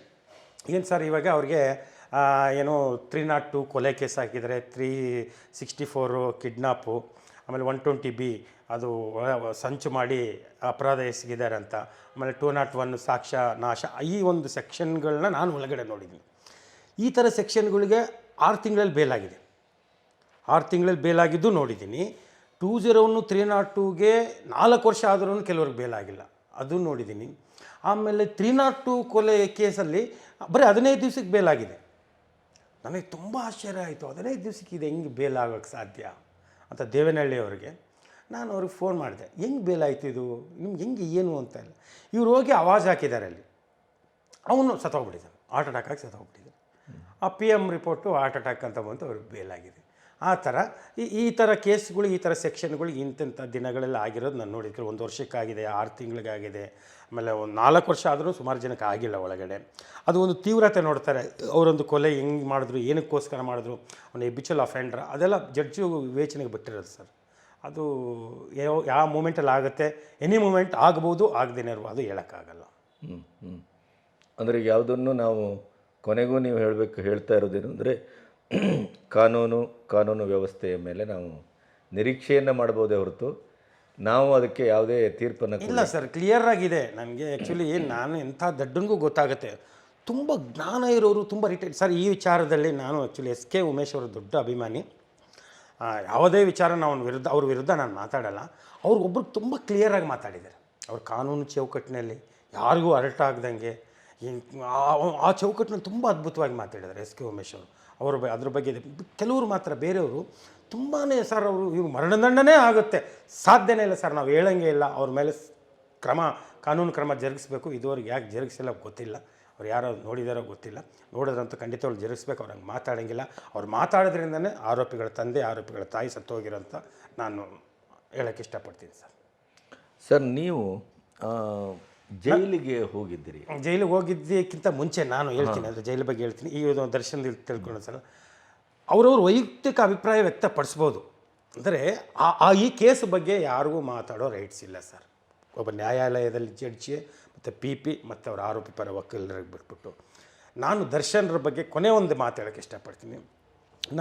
ಏನು ಸರ್, ಇವಾಗ ಅವ್ರಿಗೆ ಏನೋ ತ್ರೀ ನಾಟ್ ಟು ಕೊಲೆ ಕೇಸ್ ಹಾಕಿದರೆ ತ್ರೀ ಸಿಕ್ಸ್ಟಿ ಫೋರು ಕಿಡ್ನಾಪು. ಆಮೇಲೆ ಒನ್ ಟ್ವೆಂಟಿ ಬಿ ಅದು ಸಂಚು ಮಾಡಿ ಅಪರಾಧ ಎಸಗಿದ್ದಾರೆ ಅಂತ. ಆಮೇಲೆ ಟೂ ನಾಟ್ ಒನ್ ಸಾಕ್ಷ್ಯ ನಾಶ, ಈ ಒಂದು ಸೆಕ್ಷನ್ಗಳನ್ನ ನಾನು ಒಳಗಡೆ ನೋಡಿದ್ದೀನಿ. ಈ ಥರ ಸೆಕ್ಷನ್ಗಳಿಗೆ ಆರು ತಿಂಗಳಲ್ಲಿ ಬೇಲಾಗಿದೆ. ಆರು ತಿಂಗಳಲ್ಲಿ ಬೇಲಾಗಿದ್ದು ನೋಡಿದ್ದೀನಿ. ಟೂ ಜೀರೋನು ತ್ರೀ ನಾಟ್ ಟೂಗೆ ನಾಲ್ಕು ವರ್ಷ ಆದ್ರೂ ಕೆಲವ್ರಿಗೆ ಬೇಲಾಗಿಲ್ಲ. ಅದು ನೋಡಿದ್ದೀನಿ. ಆಮೇಲೆ ತ್ರೀ ನಾಟ್ ಟೂ ಕೊಲೆ ಕೇಸಲ್ಲಿ ಬರೀ ಹದಿನೈದು ದಿವ್ಸಕ್ಕೆ ಬೇಲಾಗಿದೆ. ನನಗೆ ತುಂಬ ಆಶ್ಚರ್ಯ ಆಯಿತು. ಹದಿನೈದು ದಿವ್ಸಕ್ಕೆ ಇದು ಹೆಂಗೆ ಬೇಲಾಗೋಕ್ಕೆ ಸಾಧ್ಯ? ಅಂತ ದೇವನಹಳ್ಳಿಯವ್ರಿಗೆ ನಾನು ಅವ್ರಿಗೆ ಫೋನ್ ಮಾಡಿದೆ. ಹೆಂಗೆ ಬೇಲಾಯಿತು ಇದು? ನಿಮ್ಗೆ ಹೆಂಗೆ ಏನು ಅಂತ ಇಲ್ಲ ಇವ್ರು ಹೋಗಿ ಆವಾಜ್ ಹಾಕಿದ್ದಾರೆ ಅಲ್ಲಿ. ಅವನು ಸತ್ತೋಗ್ಬಿಟ್ಟಿದ್ದಾನೆ. ಹಾರ್ಟ್ ಅಟ್ಯಾಕ್ ಆಗಿ ಸತ್ತೋಗ್ಬಿಟ್ಟಿದ್ದಾನೆ. ಆ P M report heart attack ಅಂತ ಬಂತು. ಅವ್ರಿಗೆ ಬೇಲಾಗಿದೆ. ಆ ಥರ. ಈ ಈ ಥರ ಕೇಸ್ಗಳು, ಈ ಥರ ಸೆಕ್ಷನ್ಗಳು ಇಂತಿಂಥ ದಿನಗಳೆಲ್ಲ ಆಗಿರೋದು ನಾನು ನೋಡಿದ್ರೆ ಒಂದು ವರ್ಷಕ್ಕಾಗಿದೆ, ಆರು ತಿಂಗಳಿಗಾಗಿದೆ, ಆಮೇಲೆ ಒಂದು ನಾಲ್ಕು ವರ್ಷ ಆದರೂ ಸುಮಾರು ಜನಕ್ಕೆ ಆಗಿಲ್ಲ ಒಳಗಡೆ. ಅದು ಒಂದು ತೀವ್ರತೆ ನೋಡ್ತಾರೆ. ಅವರೊಂದು ಕೊಲೆ ಹೆಂಗೆ ಮಾಡಿದ್ರು, ಏನಕ್ಕೋಸ್ಕರ ಮಾಡಿದ್ರು ಅವನು ಎಬಿಚುವಲ್ ಅಫೆಂಡ್ರ ಅದೆಲ್ಲ ಜಡ್ಜು ವಿವೇಚನೆಗೆ ಬಿಟ್ಟಿರೋದು ಸರ್. ಅದು ಯಾವ ಯಾವ ಮೂಮೆಂಟಲ್ಲಿ ಆಗುತ್ತೆ ಎನಿ ಮೂಮೆಂಟ್ ಆಗ್ಬೋದು ಆಗದೇನೆ ಅದು ಹೇಳೋಕ್ಕಾಗಲ್ಲ. ಹ್ಞೂ ಹ್ಞೂ ಅಂದರೆ ಯಾವುದನ್ನು ನಾವು ಕೊನೆಗೂ ನೀವು ಹೇಳಬೇಕು, ಹೇಳ್ತಾ ಇರೋದೇನು ಅಂದರೆ ಕಾನೂನು ಕಾನೂನು ವ್ಯವಸ್ಥೆಯ ಮೇಲೆ ನಾವು ನಿರೀಕ್ಷೆಯನ್ನು ಮಾಡ್ಬೋದೇ ಹೊರತು ನಾವು ಅದಕ್ಕೆ ಯಾವುದೇ ತೀರ್ಪನ್ನು ಇಲ್ಲ ಸರ್ ಕ್ಲಿಯರ್ ಆಗಿದೆ. ನನಗೆ ಆ್ಯಕ್ಚುಲಿ ನಾನು ಎಂಥ ದಡ್ಡನಿಗೂ ಗೊತ್ತಾಗುತ್ತೆ. ತುಂಬ ಜ್ಞಾನ ಇರೋರು ತುಂಬ ರಿಟೈರ್ಡ್ ಸರ್, ಈ ವಿಚಾರದಲ್ಲಿ ನಾನು ಆ್ಯಕ್ಚುಲಿ ಎಸ್ ಕೆ ಉಮೇಶ್ ಅವರ ದೊಡ್ಡ ಅಭಿಮಾನಿ. ಯಾವುದೇ ವಿಚಾರ ನಾವು ಅವ್ನ ವಿರುದ್ಧ, ಅವ್ರ ವಿರುದ್ಧ ನಾನು ಮಾತಾಡಲ್ಲ. ಒಬ್ಬರು ತುಂಬ ಕ್ಲಿಯರಾಗಿ ಮಾತಾಡಿದ್ದಾರೆ. ಅವ್ರ ಕಾನೂನು ಚೌಕಟ್ಟಿನಲ್ಲಿ ಯಾರಿಗೂ ಅರಟಾಗ್ದಂಗೆ ಆ- ಆ ಚೌಕಟ್ಟಿನಲ್ಲಿ ತುಂಬ ಅದ್ಭುತವಾಗಿ ಮಾತಾಡಿದ್ದಾರೆ ಎಸ್ ಕೆ ಉಮೇಶ್ ಅವರು. ಅವ್ರ ಅದ್ರ ಬಗ್ಗೆ. ಕೆಲವರು ಮಾತ್ರ, ಬೇರೆಯವರು ತುಂಬಾ ಸರ್ ಅವರು, ಇವ್ರು ಮರಣದಂಡನೆ ಆಗುತ್ತೆ. ಸಾಧ್ಯನೇ ಇಲ್ಲ ಸರ್, ನಾವು ಹೇಳಂಗೆ ಇಲ್ಲ. ಅವ್ರ ಮೇಲೆ ಕ್ರಮ, ಕಾನೂನು ಕ್ರಮ ಜರುಗಿಸಬೇಕು. ಇದುವರೆಗೆ ಯಾಕೆ ಜರುಗಿಸಿಲ್ಲ ಗೊತ್ತಿಲ್ಲ. ಅವ್ರು ಯಾರೋ ನೋಡಿದಾರೋ ಗೊತ್ತಿಲ್ಲ. ನೋಡಿದ್ರಂತೂ ಖಂಡಿತವಾಗ್ಲು ಜರುಗಿಸ್ಬೇಕು. ಅವ್ರು ಹಂಗೆ ಮಾತಾಡೋಂಗಿಲ್ಲ. ಅವ್ರು ಮಾತಾಡೋದ್ರಿಂದನೇ ಆರೋಪಿಗಳ ತಂದೆ, ಆರೋಪಿಗಳ ತಾಯಿ ಸತ್ತೋಗಿರೋಂಥ ನಾನು ಹೇಳೋಕ್ಕೆ ಇಷ್ಟಪಡ್ತೀನಿ ಸರ್. ಸರ್, ನೀವು ಜೈಲಿಗೆ ಹೋಗಿದ್ದೀರಿ. ಜೈಲಿಗೆ ಹೋಗಿದ್ದಕ್ಕಿಂತ ಮುಂಚೆ ನಾನು ಹೇಳ್ತೀನಿ ಅಂದರೆ ಜೈಲು ಬಗ್ಗೆ ಹೇಳ್ತೀನಿ. ಈ ಒಂದು ದರ್ಶನದಲ್ಲಿ ತಿಳ್ಕೊಳ್ಳೋ ಸರ್. ಅವರವ್ರ ವೈಯಕ್ತಿಕ ಅಭಿಪ್ರಾಯ ವ್ಯಕ್ತಪಡಿಸ್ಬೋದು. ಅಂದರೆ ಆ ಆ ಈ ಕೇಸ್ ಬಗ್ಗೆ ಯಾರಿಗೂ ಮಾತಾಡೋ ರೈಟ್ಸ್ ಇಲ್ಲ ಸರ್. ಒಬ್ಬ ನ್ಯಾಯಾಲಯದಲ್ಲಿ ಜಡ್ಜಿ ಮತ್ತು ಪಿ ಪಿ ಮತ್ತು ಅವರ ಆರೋಪಿ ಪರ ವಕೀಲರಿಗೆ ಬಿಟ್ಬಿಟ್ಟು. ನಾನು ದರ್ಶನರ ಬಗ್ಗೆ ಕೊನೆ ಒಂದು ಮಾತಾಡೋಕ್ಕೆ ಇಷ್ಟಪಡ್ತೀನಿ.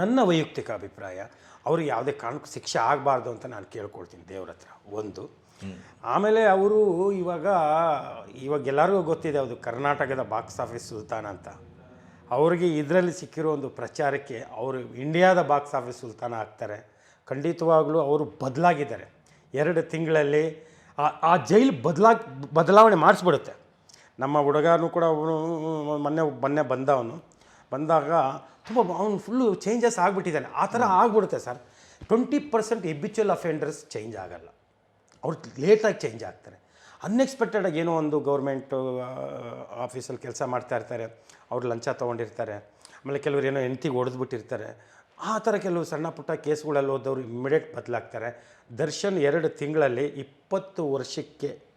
ನನ್ನ ವೈಯಕ್ತಿಕ ಅಭಿಪ್ರಾಯ ಅವ್ರಿಗೆ ಯಾವುದೇ ಕಾರಣಕ್ಕೂ ಶಿಕ್ಷೆ ಆಗಬಾರ್ದು ಅಂತ ನಾನು ಕೇಳ್ಕೊಳ್ತೀನಿ ದೇವ್ರ ಹತ್ರ. ಒಂದು ಆಮೇಲೆ ಅವರು ಇವಾಗ ಇವಾಗ ಎಲ್ಲರಿಗೂ ಗೊತ್ತಿದೆ ಅದು ಕರ್ನಾಟಕದ ಬಾಕ್ಸ್ ಆಫೀಸ್ ಸುಲ್ತಾನ್ ಅಂತ. ಅವರಿಗೆ ಇದರಲ್ಲಿ ಸಿಕ್ಕಿರೋ ಒಂದು ಪ್ರಚಾರಕ್ಕೆ ಅವರು ಇಂಡಿಯಾದ ಬಾಕ್ಸ್ ಆಫೀಸ್ ಸುಲ್ತಾನ ಆಗ್ತಾರೆ. ಖಂಡಿತವಾಗಲೂ ಅವರು ಬದಲಾಗಿದ್ದಾರೆ. ಎರಡು ತಿಂಗಳಲ್ಲಿ ಆ- ಜೈಲು ಬದಲಾಗಿ ಬದಲಾವಣೆ ಮಾಡಿಸ್ಬಿಡುತ್ತೆ. ನಮ್ಮ ಹುಡುಗನೂ ಕೂಡ ಅವನು, ಮೊನ್ನೆ ಮೊನ್ನೆ ಬಂದ ಅವನು ಬಂದಾಗ ತುಂಬ, ಅವನು ಫುಲ್ಲು ಚೇಂಜಸ್ ಆಗಿಬಿಟ್ಟಿದ್ದಾನೆ. ಆ ಥರ ಆಗ್ಬಿಡುತ್ತೆ sir. Twenty percent habitual offenders change ಆಗಲ್ಲ. ಅವ್ರು ಲೇಟಾಗಿ ಚೇಂಜ್ ಆಗ್ತಾರೆ. ಅನ್ಎಕ್ಸ್ಪೆಕ್ಟೆಡಾಗಿ ಏನೋ ಒಂದು ಗೌರ್ಮೆಂಟು ಆಫೀಸಲ್ಲಿ ಕೆಲಸ ಮಾಡ್ತಾ ಇರ್ತಾರೆ, ಅವ್ರು ಲಂಚ ತೊಗೊಂಡಿರ್ತಾರೆ, ಆಮೇಲೆ ಕೆಲವರು ಏನೋ ಹೆಂಡ್ತಿಗೆ ಹೊಡೆದ್ಬಿಟ್ಟಿರ್ತಾರೆ. ಆ ಥರ ಕೆಲವು ಸಣ್ಣ ಪುಟ್ಟ ಕೇಸ್ಗಳಲ್ಲಿ ಹೋದವರು ಇಮ್ಮಿಡಿಯೇಟ್ ಬದಲಾಗ್ತಾರೆ. ದರ್ಶನ್ ಎರಡು ತಿಂಗಳಲ್ಲಿ ಇಪ್ಪತ್ತು ವರ್ಷಕ್ಕೆ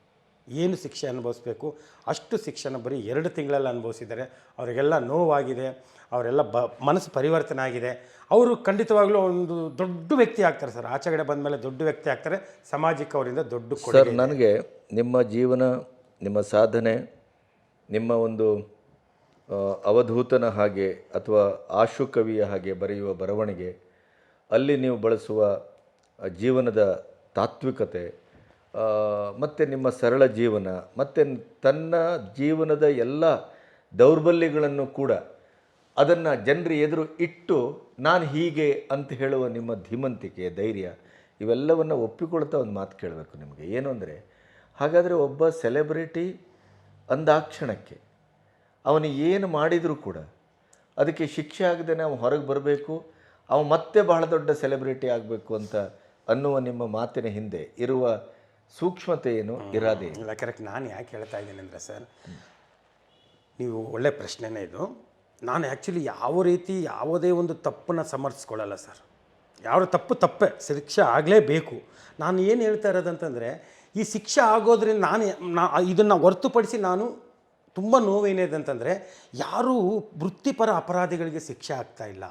ಏನು ಶಿಕ್ಷೆ ಅನುಭವಿಸ್ಬೇಕು? ಅಷ್ಟು ಶಿಕ್ಷೆನ ಬರೀ ಎರಡು ತಿಂಗಳಲ್ಲಿ ಅನುಭವಿಸಿದ್ದಾರೆ. ಅವರಿಗೆಲ್ಲ ನೋವಾಗಿದೆ. ಅವರೆಲ್ಲ ಬ ಮನಸ್ಸು ಪರಿವರ್ತನೆ ಆಗಿದೆ. ಅವರು ಖಂಡಿತವಾಗಲೂ ಒಂದು ದೊಡ್ಡ ವ್ಯಕ್ತಿ ಆಗ್ತಾರೆ ಸರ್. ಆಚೆಗಡೆ ಬಂದ ಮೇಲೆ ದೊಡ್ಡ ವ್ಯಕ್ತಿ ಆಗ್ತಾರೆ. ಸಮಾಜಕ್ಕೆ ಅವರಿಂದ ದೊಡ್ಡ ಸರ್ ನನಗೆ ನಿಮ್ಮ ಜೀವನ ನಿಮ್ಮ ಸಾಧನೆ ನಿಮ್ಮ ಒಂದು ಅವಧೂತನ ಹಾಗೆ ಅಥವಾ ಆಶು ಕವಿಯ ಹಾಗೆ ಬರೆಯುವ ಬರವಣಿಗೆ ಅಲ್ಲಿ ನೀವು ಬಳಸುವ ಜೀವನದ ತಾತ್ವಿಕತೆ ಮತ್ತು ನಿಮ್ಮ ಸರಳ ಜೀವನ, ಮತ್ತು ತನ್ನ ಜೀವನದ ಎಲ್ಲ ದೌರ್ಬಲ್ಯಗಳನ್ನು ಕೂಡ ಅದನ್ನು ಜನರ ಎದುರು ಇಟ್ಟು ನಾನು ಹೀಗೆ ಅಂತ ಹೇಳುವ ನಿಮ್ಮ ಧೀಮಂತಿಕೆ, ಧೈರ್ಯ ಇವೆಲ್ಲವನ್ನು ಒಪ್ಪಿಕೊಳ್ತಾ ಒಂದು ಮಾತು ಕೇಳಬೇಕು ನಿಮಗೆ. ಏನು ಅಂದರೆ, ಹಾಗಾದರೆ ಒಬ್ಬ ಸೆಲೆಬ್ರಿಟಿ ಅಂದಾಕ್ಷಣಕ್ಕೆ ಅವನು ಏನು ಮಾಡಿದರೂ ಕೂಡ ಅದಕ್ಕೆ ಶಿಕ್ಷೆ ಆಗದೆ ನಾವು ಹೊರಗೆ ಬರಬೇಕು, ಅವ ಮತ್ತೆ ಬಹಳ ದೊಡ್ಡ ಸೆಲೆಬ್ರಿಟಿ ಆಗಬೇಕು ಅಂತ ಅನ್ನುವ ನಿಮ್ಮ ಮಾತಿನ ಹಿಂದೆ ಇರುವ ಸೂಕ್ಷ್ಮತೆ ಏನು ಇರೋದೇ. ಇಲ್ಲ ಕರೆಕ್ಟ್ ನಾನು ಯಾಕೆ ಹೇಳ್ತಾ ಇದ್ದೀನಿ ಅಂದರೆ ಸರ್ ನೀವು ಒಳ್ಳೆ ಪ್ರಶ್ನೆನೇ ಇದು. ನಾನು ಆ್ಯಕ್ಚುಲಿ ಯಾವ ರೀತಿ ಯಾವುದೇ ಒಂದು ತಪ್ಪನ್ನು ಸಮರ್ಥಿಸ್ಕೊಳ್ಳಲ್ಲ ಸರ್. ಯಾವ ತಪ್ಪು ತಪ್ಪೆ ಶಿಕ್ಷೆ ಆಗಲೇಬೇಕು. ನಾನು ಏನು ಹೇಳ್ತಾ ಇರೋದಂತಂದರೆ ಈ ಶಿಕ್ಷೆ ಆಗೋದ್ರಿಂದ ನಾನು ನಾ ಇದನ್ನು ಹೊರ್ತುಪಡಿಸಿ ನಾನು ತುಂಬ ನೋವೇನಿದೆ ಅಂತಂದರೆ ಯಾರೂ ವೃತ್ತಿಪರ ಅಪರಾಧಿಗಳಿಗೆ ಶಿಕ್ಷೆ ಆಗ್ತಾ ಇಲ್ಲ.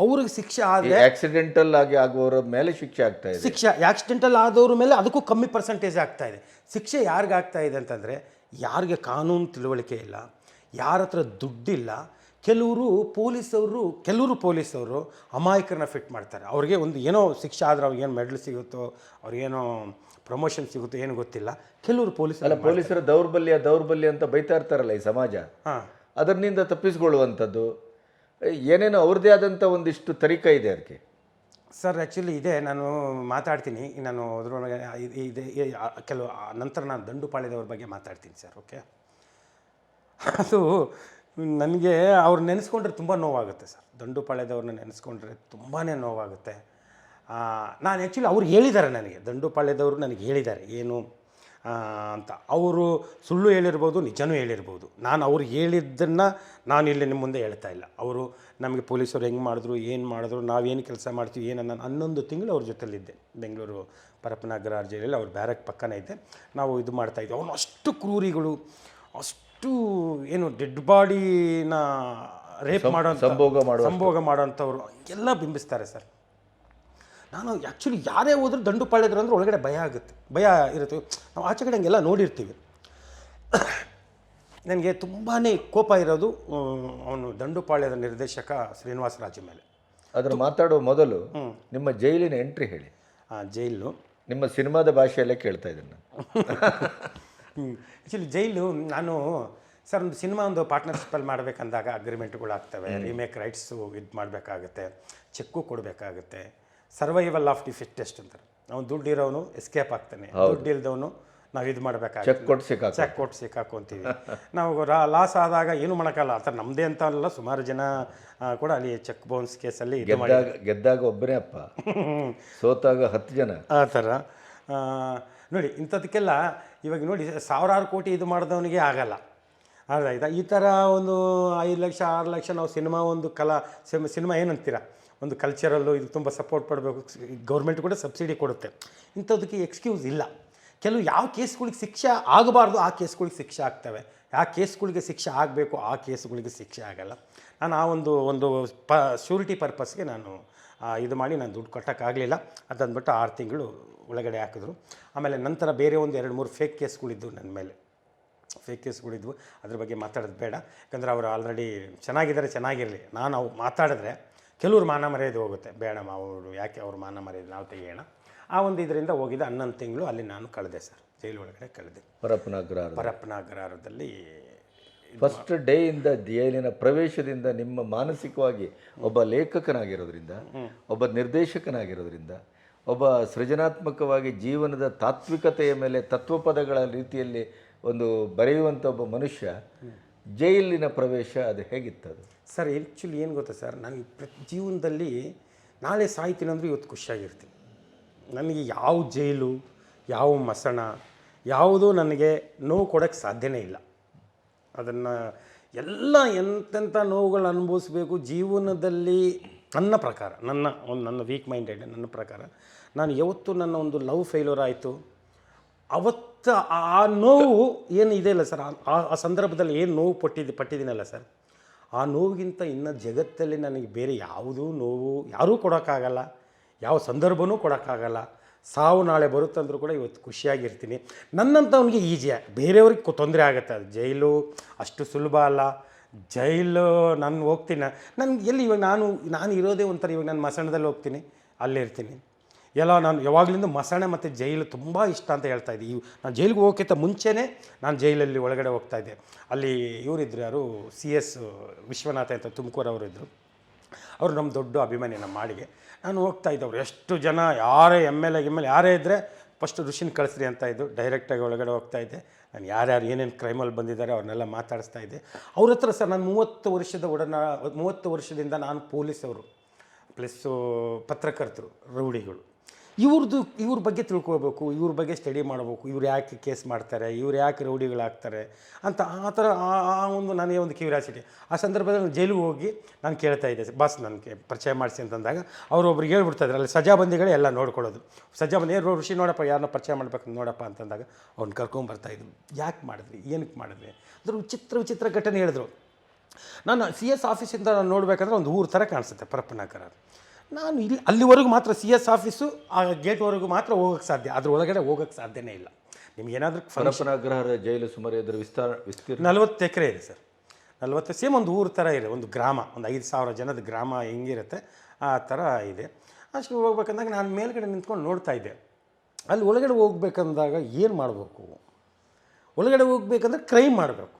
ಅವ್ರಿಗೆ ಶಿಕ್ಷೆ ಆದರೆ ಆಕ್ಸಿಡೆಂಟಲ್ ಆಗಿ ಆಗುವವರ ಮೇಲೆ ಶಿಕ್ಷೆ ಆಗ್ತಾ ಇದೆ. ಶಿಕ್ಷೆ ಆಕ್ಸಿಡೆಂಟಲ್ ಆದವ್ರ ಮೇಲೆ ಅದಕ್ಕೂ ಕಮ್ಮಿ ಪರ್ಸೆಂಟೇಜ್ ಆಗ್ತಾ ಇದೆ. ಶಿಕ್ಷೆ ಯಾರಿಗೆ ಆಗ್ತಾ ಇದೆ ಅಂತಂದರೆ ಯಾರಿಗೆ ಕಾನೂನು ತಿಳುವಳಿಕೆ ಇಲ್ಲ ಯಾರ ಹತ್ರ ದುಡ್ಡಿಲ್ಲ ಕೆಲವರು ಪೊಲೀಸವರು ಕೆಲವರು ಪೊಲೀಸವರು ಅಮಾಯಕರನ್ನ ಫಿಟ್ ಮಾಡ್ತಾರೆ. ಅವ್ರಿಗೆ ಒಂದು ಏನೋ ಶಿಕ್ಷೆ ಆದರೆ ಅವ್ರಿಗೇನು ಮೆಡಲ್ ಸಿಗುತ್ತೋ ಅವ್ರಿಗೇನೋ ಪ್ರಮೋಷನ್ ಸಿಗುತ್ತೋ ಏನು ಗೊತ್ತಿಲ್ಲ ಕೆಲವರು ಪೊಲೀಸ್ ಅಲ್ಲ ಪೊಲೀಸರ ದೌರ್ಬಲ್ಯ ದೌರ್ಬಲ್ಯ ಅಂತ ಬೈತಾ ಇರ್ತಾರಲ್ಲ ಈ ಸಮಾಜ? ಹಾಂ. ಅದರಿಂದ ತಪ್ಪಿಸ್ಕೊಳ್ಳುವಂಥದ್ದು ಏನೇನೋ ಅವ್ರದ್ದೇ ಆದಂಥ ಒಂದಿಷ್ಟು ತರೀಕ ಇದೆ ಅದಕ್ಕೆ? ಸರ್ ಆ್ಯಕ್ಚುಲಿ ಇದೆ. ನಾನು ಮಾತಾಡ್ತೀನಿ. ನಾನು ಅದ್ರೊಳಗೆ ಇದೆ ಕೆಲವು ನಂತರ ನಾನು ದಂಡುಪಾಳ್ಯದವ್ರ ಬಗ್ಗೆ ಮಾತಾಡ್ತೀನಿ ಸರ್, ಓಕೆ? ಅದು ನನಗೆ ಅವ್ರು ನೆನೆಸ್ಕೊಂಡ್ರೆ ತುಂಬ ನೋವಾಗುತ್ತೆ ಸರ್. ದಂಡುಪಾಳ್ಯದವ್ರನ್ನ ನೆನೆಸ್ಕೊಂಡ್ರೆ ತುಂಬಾ ನೋವಾಗುತ್ತೆ. ನಾನು ಆ್ಯಕ್ಚುಲಿ ಅವ್ರು ಹೇಳಿದ್ದಾರೆ ನನಗೆ. ದಂಡುಪಾಳ್ಯದವರು ನನಗೆ ಹೇಳಿದ್ದಾರೆ. ಏನು ಅಂತ. ಅವರು ಸುಳ್ಳು ಹೇಳಿರ್ಬೋದು ನಿಜನೂ ಹೇಳಿರ್ಬೋದು. ನಾನು ಅವ್ರು ಹೇಳಿದ್ದನ್ನು ನಾನು ಇಲ್ಲಿ ನಿಮ್ಮ ಮುಂದೆ ಹೇಳ್ತಾ ಇಲ್ಲ. ಅವರು ನಮಗೆ ಪೊಲೀಸರು ಹೆಂಗೆ ಮಾಡಿದ್ರು ಏನು ಮಾಡಿದ್ರು ನಾವೇನು ಕೆಲಸ ಮಾಡ್ತೀವಿ ಏನು ನಾನು ಹನ್ನೊಂದು ತಿಂಗಳು ಅವ್ರ ಜೊತೆಲಿದ್ದೆ ಬೆಂಗಳೂರು ಪರಪನಗರ ಜೈಲಲ್ಲಿ ಅವ್ರ ಬ್ಯಾರಕ್ ಪಕ್ಕನೇ ಇದ್ದೆ. ನಾವು ಇದು ಮಾಡ್ತಾಯಿದ್ವಿ ಅವನು ಅಷ್ಟು ಕ್ರೂರಿಗಳು ಅಷ್ಟು ಏನು ಡೆಡ್ ಬಾಡಿನ ರೇಪ್ ಮಾಡೋ ಸಂಭೋಗ ಮಾಡೋ ಸಂಭೋಗ ಮಾಡೋಂಥವ್ರು ಎಲ್ಲ ಬಿಂಬಿಸ್ತಾರೆ ಸರ್. ನಾನು ಆ್ಯಕ್ಚುಲಿ ಯಾರೇ ಹೋದ್ರೂ ದಂಡು ಪಾಳ್ಯದ್ರು ಅಂದ್ರೆ ಒಳಗಡೆ ಭಯ ಆಗುತ್ತೆ. ಭಯ ಇರುತ್ತೆ. ನಾವು ಆಚೆ ಕಡೆ ಹಂಗೆಲ್ಲ ನೋಡಿರ್ತೀವಿ. ನನಗೆ ತುಂಬಾ ಕೋಪ ಇರೋದು ಅವನು ದಂಡುಪಾಳ್ಯದ ನಿರ್ದೇಶಕ ಶ್ರೀನಿವಾಸ ರಾಜು ಮೇಲೆ. ಅದನ್ನು ಮಾತಾಡೋ ಮೊದಲು ನಿಮ್ಮ ಜೈಲಿನ ಎಂಟ್ರಿ ಹೇಳಿ. ಆ, ಜೈಲು. ನಿಮ್ಮ ಸಿನಿಮಾದ ಭಾಷೆಯಲ್ಲೇ ಕೇಳ್ತಾ ಇದ್ದೀನಿ ನಾನು. ಆ್ಯಕ್ಚುಲಿ ಜೈಲು ನಾನು ಸರ್ ಒಂದು ಸಿನಿಮಾ ಒಂದು ಪಾರ್ಟ್ನರ್ಶಿಪ್ಪಲ್ಲಿ ಮಾಡಬೇಕಂದಾಗ ಅಗ್ರಿಮೆಂಟ್ಗಳು ಆಗ್ತವೆ ರೀಮೇಕ್ ರೈಟ್ಸು ಇದು ಮಾಡಬೇಕಾಗುತ್ತೆ. ಚೆಕ್ಕು ಕೊಡಬೇಕಾಗುತ್ತೆ. ಸರ್ವೈವಲ್ ಆಫ್ ದಿ ಫಿಟ್ಟೆಸ್ಟ್ ಅಂತಾರೆ. ಅವ್ನು ದುಡ್ಡು ಇರೋನು ಎಸ್ಕೇಪ್ ಆಗ್ತಾನೆ. ದುಡ್ಡು ಇಲ್ದವನು ನಾವು ಇದು ಮಾಡಬೇಕಾಗುತ್ತೆ ಚೆಕ್ ಕೊಟ್ಟು ಸಿಕ್ಕಾಕ. ಚೆಕ್ ಕೊಟ್ಟು ಸಿಕ್ಕಾಕೊಂತೀವಿ ನಾವು ಲಾಸ್ ಆದಾಗ ಏನು ಮಾಡೋಕ್ಕಲ್ಲ ಆ ಥರ ನಮ್ಮದೇ ಅಂತ ಅಲ್ಲ ಸುಮಾರು ಜನ ಕೂಡ ಅಲ್ಲಿ ಚೆಕ್ ಬೌನ್ಸ್ ಕೇಸಲ್ಲಿ ಇದು ಮಾಡಿ ಗೆದ್ದಾಗ ಒಬ್ಬನೇ ಅಪ್ಪ. ಸೋತಾಗ ಹತ್ತು ಜನ. ಆ ಥರ. ನೋಡಿ ಇಂಥದಕ್ಕೆಲ್ಲ ಇವಾಗ ನೋಡಿ ಸಾವಿರಾರು ಕೋಟಿ ಇದು ಮಾಡಿದವನಿಗೆ ಆಗಲ್ಲ. ಅರ್ಧಾಯ್ತಾ ಈ ಥರ ಒಂದು ಐದು ಲಕ್ಷ ಆರು ಲಕ್ಷ ನಾವು ಸಿನಿಮಾ ಒಂದು ಕಲಾ ಸಿನಿಮಾ ಏನಂತೀರ? ಒಂದು ಕಲ್ಚರಲ್ಲು ಇದು ತುಂಬ ಸಪೋರ್ಟ್ ಮಾಡಬೇಕು ಗೌರ್ಮೆಂಟ್ ಕೂಡ ಸಬ್ಸಿಡಿ ಕೊಡುತ್ತೆ. ಇಂಥದಕ್ಕೆ ಎಕ್ಸ್ಕ್ಯೂಸ್ ಇಲ್ಲ. ಕೆಲವು ಯಾವ ಕೇಸ್ಗಳಿಗೆ ಶಿಕ್ಷೆ ಆಗಬಾರ್ದು, ಆ ಕೇಸ್ಗಳಿಗೆ ಶಿಕ್ಷೆ ಆಗ್ತವೆ. ಯಾವ ಕೇಸ್ಗಳಿಗೆ ಶಿಕ್ಷೆ ಆಗಬೇಕು, ಆ ಕೇಸ್ಗಳಿಗೆ ಶಿಕ್ಷೆ ಆಗಲ್ಲ. ನಾನು ಆ ಒಂದು ಒಂದು ಪ ಶ್ಯೂರಿಟಿ ಪರ್ಪಸ್ಗೆ ನಾನು ಇದು ಮಾಡಿ ನಾನು ದುಡ್ಡು ಕಟ್ಟೋಕ್ಕಾಗಲಿಲ್ಲ. ಅದಂದ್ಬಿಟ್ಟು ಆರು ತಿಂಗಳು ಒಳಗಡೆ ಹಾಕಿದ್ರು. ಆಮೇಲೆ ನಂತರ ಬೇರೆ ಒಂದು ಎರಡು, ಮೂರು ಫೇಕ್ ಕೇಸ್ಗಳಿದ್ದವು ನನ್ನ ಮೇಲೆ. ಫೇಕ್ ಕೇಸ್ಗಳಿದ್ವು ಅದ್ರ ಬಗ್ಗೆ ಮಾತಾಡೋದು ಬೇಡ. ಯಾಕಂದರೆ ಅವರು ಆಲ್ರೆಡಿ ಚೆನ್ನಾಗಿದ್ದಾರೆ, ಚೆನ್ನಾಗಿರಲಿ. ನಾನು ಅವು ಮಾತಾಡಿದ್ರೆ ಕೆಲವ್ರು ಮಾನ ಮರ್ಯಾದೆ ಹೋಗುತ್ತೆ. ಬೇಡ ಅವರು ಯಾಕೆ ಅವ್ರ ಮಾನ ಮರ್ಯಾದೆ ನಾವು ತೆಗಿಯೋಣ. ಆ ಒಂದು ಇದರಿಂದ ಹೋಗಿದ್ದೆ ಹನ್ನೊಂದು ತಿಂಗಳು ಅಲ್ಲಿ ನಾನು ಕಳೆದೆ ಸರ್. ಜೈಲು ಒಳಗಡೆ ಕಳೆದೆ. ಪರಪ್ಪನ ಅಗ್ರಹಾರ ಪರಪ್ಪನ ಅಗ್ರಹಾರದಲ್ಲಿ ಫಸ್ಟ್ ಡೇ ಇಂದ ಜೈಲಿನ ಪ್ರವೇಶದಿಂದ ನಿಮ್ಮ ಮಾನಸಿಕವಾಗಿ ಒಬ್ಬ ಲೇಖಕನಾಗಿರೋದ್ರಿಂದ ಒಬ್ಬ ನಿರ್ದೇಶಕನಾಗಿರೋದ್ರಿಂದ ಒಬ್ಬ ಸೃಜನಾತ್ಮಕವಾಗಿ ಜೀವನದ ತಾತ್ವಿಕತೆಯ ಮೇಲೆ ತತ್ವಪದಗಳ ರೀತಿಯಲ್ಲಿ ಒಂದು ಬರೆಯುವಂಥ ಒಬ್ಬ ಮನುಷ್ಯ ಜೈಲಿನ ಪ್ರವೇಶ ಅದು ಹೇಗಿತ್ತದು? ಸರ್ ಆ್ಯಕ್ಚುಲಿ ಏನು ಗೊತ್ತಾ ಸರ್, ನಾನು ಪ್ರತಿ ಜೀವನದಲ್ಲಿ ನಾಳೆ ಸಾಯ್ತೀನಿ ಅಂದರೆ ಇವತ್ತು ಖುಷಿಯಾಗಿರ್ತೀನಿ. ನನಗೆ ಯಾವ ಜೈಲು, ಯಾವ ಮಸಣ, ಯಾವುದೂ ನನಗೆ ನೋವು ಕೊಡೋಕ್ಕೆ ಸಾಧ್ಯನೇ ಇಲ್ಲ. ಅದನ್ನು ಎಲ್ಲ ಎಂತೆಂಥ ನೋವುಗಳು ಅನುಭವಿಸ್ಬೇಕು, ಜೀವನದಲ್ಲಿ ನನ್ನ ಪ್ರಕಾರ, ನನ್ನ ಒಂದು ನನ್ನ ವೀಕ್ ಮೈಂಡೆಡ್ ನನ್ನ ಪ್ರಕಾರ, ನಾನು ಯಾವತ್ತು ನನ್ನ ಒಂದು ಲವ್ ಫೇಲ್ಯೂರ್ ಆಯಿತು ಅವತ್ತು ಆ ನೋವು ಏನು ಇದೆಯಲ್ಲ ಸರ್? ಆ- ಸಂದರ್ಭದಲ್ಲಿ ಏನು ನೋವು ಪಟ್ಟಿದ್ದು, ಪಟ್ಟಿದ್ದೀನಲ್ಲ ಸರ್? ಆ ನೋವಿಗಿಂತ ಇನ್ನು ಜಗತ್ತಲ್ಲಿ ನನಗೆ ಬೇರೆ ಯಾವುದೂ ನೋವು ಯಾರೂ ಕೊಡೋಕ್ಕಾಗಲ್ಲ. ಯಾವ ಸಂದರ್ಭನೂ ಕೊಡೋಕ್ಕಾಗಲ್ಲ. ಸಾವು ನಾಳೆ ಬರುತ್ತಂದ್ರೂ ಕೂಡ ಇವತ್ತು ಖುಷಿಯಾಗಿರ್ತೀನಿ. ನನ್ನಂಥವನಿಗೆ ಈಜಿಯ ಬೇರೆಯವ್ರಿಗೆ ತೊಂದರೆ ಆಗುತ್ತೆ. ಅದು ಜೈಲು, ಅಷ್ಟು ಸುಲಭ ಅಲ್ಲ. ಜೈಲು, ನಾನು ಹೋಗ್ತೀನಿ. ನನಗೆ ಎಲ್ಲಿ ಇವಾಗ ನಾನು ನಾನು ಇರೋದೇ ಒಂಥರ ಇವಾಗ ನಾನು ಮಸಣದಲ್ಲಿ ಹೋಗ್ತೀನಿ. ಅಲ್ಲಿರ್ತೀನಿ. ಎಲ್ಲ ನಾನು ಯಾವಾಗಲಿಂದ ಮಸಣೆ ಮತ್ತು ಜೈಲು ತುಂಬ ಇಷ್ಟ ಅಂತ ಹೇಳ್ತಾ ಇದ್ದೆ. ಇವು ನಾನು ಜೈಲಿಗೆ ಹೋಗೋಕ್ಕಿಂತ ಮುಂಚೆನೇ ನಾನು ಜೈಲಲ್ಲಿ ಒಳಗಡೆ ಹೋಗ್ತಾ ಇದ್ದೆ. ಅಲ್ಲಿ ಇವರಿದ್ದರು ಯಾರು? ಸಿ ಎಸ್ ವಿಶ್ವನಾಥ ಅಂತ ತುಮಕೂರು ಅವರಿದ್ದರು ಅವರು ನಮ್ಮ ದೊಡ್ಡ ಅಭಿಮಾನಿ ನಮ್ಮ ಮಾಡಿಗೆ. ನಾನು ಹೋಗ್ತಾ ಇದ್ದವ್ರು ಎಷ್ಟು ಜನ ಯಾರೇ M L A M L ಯಾರೇ ಇದ್ದರೆ ಫಸ್ಟ್ ಋಷಿನ ಕಳಿಸ್ರಿ ಅಂತ ಇದ್ದು ಡೈರೆಕ್ಟಾಗಿ ಒಳಗಡೆ ಹೋಗ್ತಾ ಇದ್ದೆ. ನಾನು ಯಾರ್ಯಾರು ಏನೇನು ಕ್ರೈಮಲ್ಲಿ ಬಂದಿದ್ದಾರೆ ಅವ್ರನ್ನೆಲ್ಲ ಮಾತಾಡಿಸ್ತಾ ಇದ್ದೆ. ಅವ್ರ ಹತ್ರ ಸರ್ ನಾನು ಮೂವತ್ತು ವರ್ಷದ ಒಡನ ಮೂವತ್ತು ವರ್ಷದಿಂದ ನಾನು ಪೊಲೀಸವರು ಪ್ಲಸ್ಸು ಪತ್ರಕರ್ತರು ರೌಡಿಗಳು ಇವ್ರದ್ದು ಇವ್ರ ಬಗ್ಗೆ ತಿಳ್ಕೊಬೇಕು ಇವ್ರ ಬಗ್ಗೆ ಸ್ಟಡಿ ಮಾಡಬೇಕು, ಇವ್ರು ಯಾಕೆ ಕೇಸ್ ಮಾಡ್ತಾರೆ, ಇವ್ರು ಯಾಕೆ ರೌಡಿಗಳಾಗ್ತಾರೆ ಅಂತ ಆ ಥರ ಆ- ಒಂದು ನನಗೆ ಒಂದು ಕ್ಯೂರಿಯಾಸಿಟಿ ಆ ಸಂದರ್ಭದಲ್ಲಿ ಜೈಲಿಗೆ ಹೋಗಿ ನಾನು ಕೇಳ್ತಾ ಇದ್ದೆ, ಬಸ್ ನನಗೆ ಪರಿಚಯ ಮಾಡಿಸಿ ಅಂತಂದಾಗ ಅವರು ಒಬ್ರಿಗೆ ಹೇಳ್ಬಿಡ್ತಾಯಿದ್ರು ಅಲ್ಲಿ ಸಜಾಬಂದಿಗಳೇ ಎಲ್ಲ ನೋಡ್ಕೊಳ್ಳೋದು. ಸಜಾಬಂದಿ ಏ, ಋಷಿ ನೋಡಪ್ಪ, ಯಾರನ್ನ ಪರಿಚಯ ಮಾಡ್ಬೇಕು ನೋಡಪ್ಪ ಅಂತಂದಾಗ ಅವ್ನು ಕರ್ಕೊಂಬರ್ತಾಯಿದ್ರು ಯಾಕೆ ಮಾಡಿದ್ರಿ? ಏನಕ್ಕೆ ಮಾಡಿದ್ರಿ? ಅಂದ್ರೆ ವಿಚಿತ್ರ ವಿಚಿತ್ರ ಘಟನೆ ಹೇಳಿದ್ರು. ನಾನು ಸಿ ಎಸ್ ಆಫೀಸಿಂದ ನಾನು ನೋಡಬೇಕಂದ್ರೆ ಒಂದು ಊರು ಥರ ಕಾಣಿಸುತ್ತೆ ಪರಪ್ಪನಗರ ನಾನು ಇಲ್ಲಿ ಅಲ್ಲಿವರೆಗೂ ಮಾತ್ರ ಸಿ ಎಸ್ ಆಫೀಸು ಆ ಗೇಟ್ವರೆಗೂ ಮಾತ್ರ ಹೋಗೋಕ್ಕೆ ಸಾಧ್ಯ. ಅದ್ರ ಒಳಗಡೆ ಹೋಗೋಕ್ಕೆ ಸಾಧ್ಯನೇ ಇಲ್ಲ. ನಿಮ್ಗೆ ಏನಾದರೂ ಪರಪ್ಪನಗ್ರಹರ ಜೈಲು ಸುಮಾರು ಇದ್ರ ವಿಸ್ತಾರ ವಿಸ್ತೀರ್ಣ. ನಲವತ್ತು ಎಕರೆ ಇದೆ ಸರ್. ನಲವತ್ತು ಸೇಮ್ ಒಂದು ಊರು ಥರ ಇದೆ ಒಂದು ಗ್ರಾಮ ಒಂದು ಐದು ಸಾವಿರ ಜನದ ಗ್ರಾಮ ಹೆಂಗಿರುತ್ತೆ ಆ ಥರ ಇದೆ. ಅಷ್ಟು ಹೋಗ್ಬೇಕಂದಾಗ ನಾನು ಮೇಲ್ಗಡೆ ನಿಂತ್ಕೊಂಡು ನೋಡ್ತಾ ಇದ್ದೆ. ಅಲ್ಲಿ ಒಳಗಡೆ ಹೋಗ್ಬೇಕಂದಾಗ ಏನು ಮಾಡಬೇಕು? ಒಳಗಡೆ ಹೋಗ್ಬೇಕಂದ್ರೆ ಕ್ರೈಮ್ ಮಾಡಬೇಕು.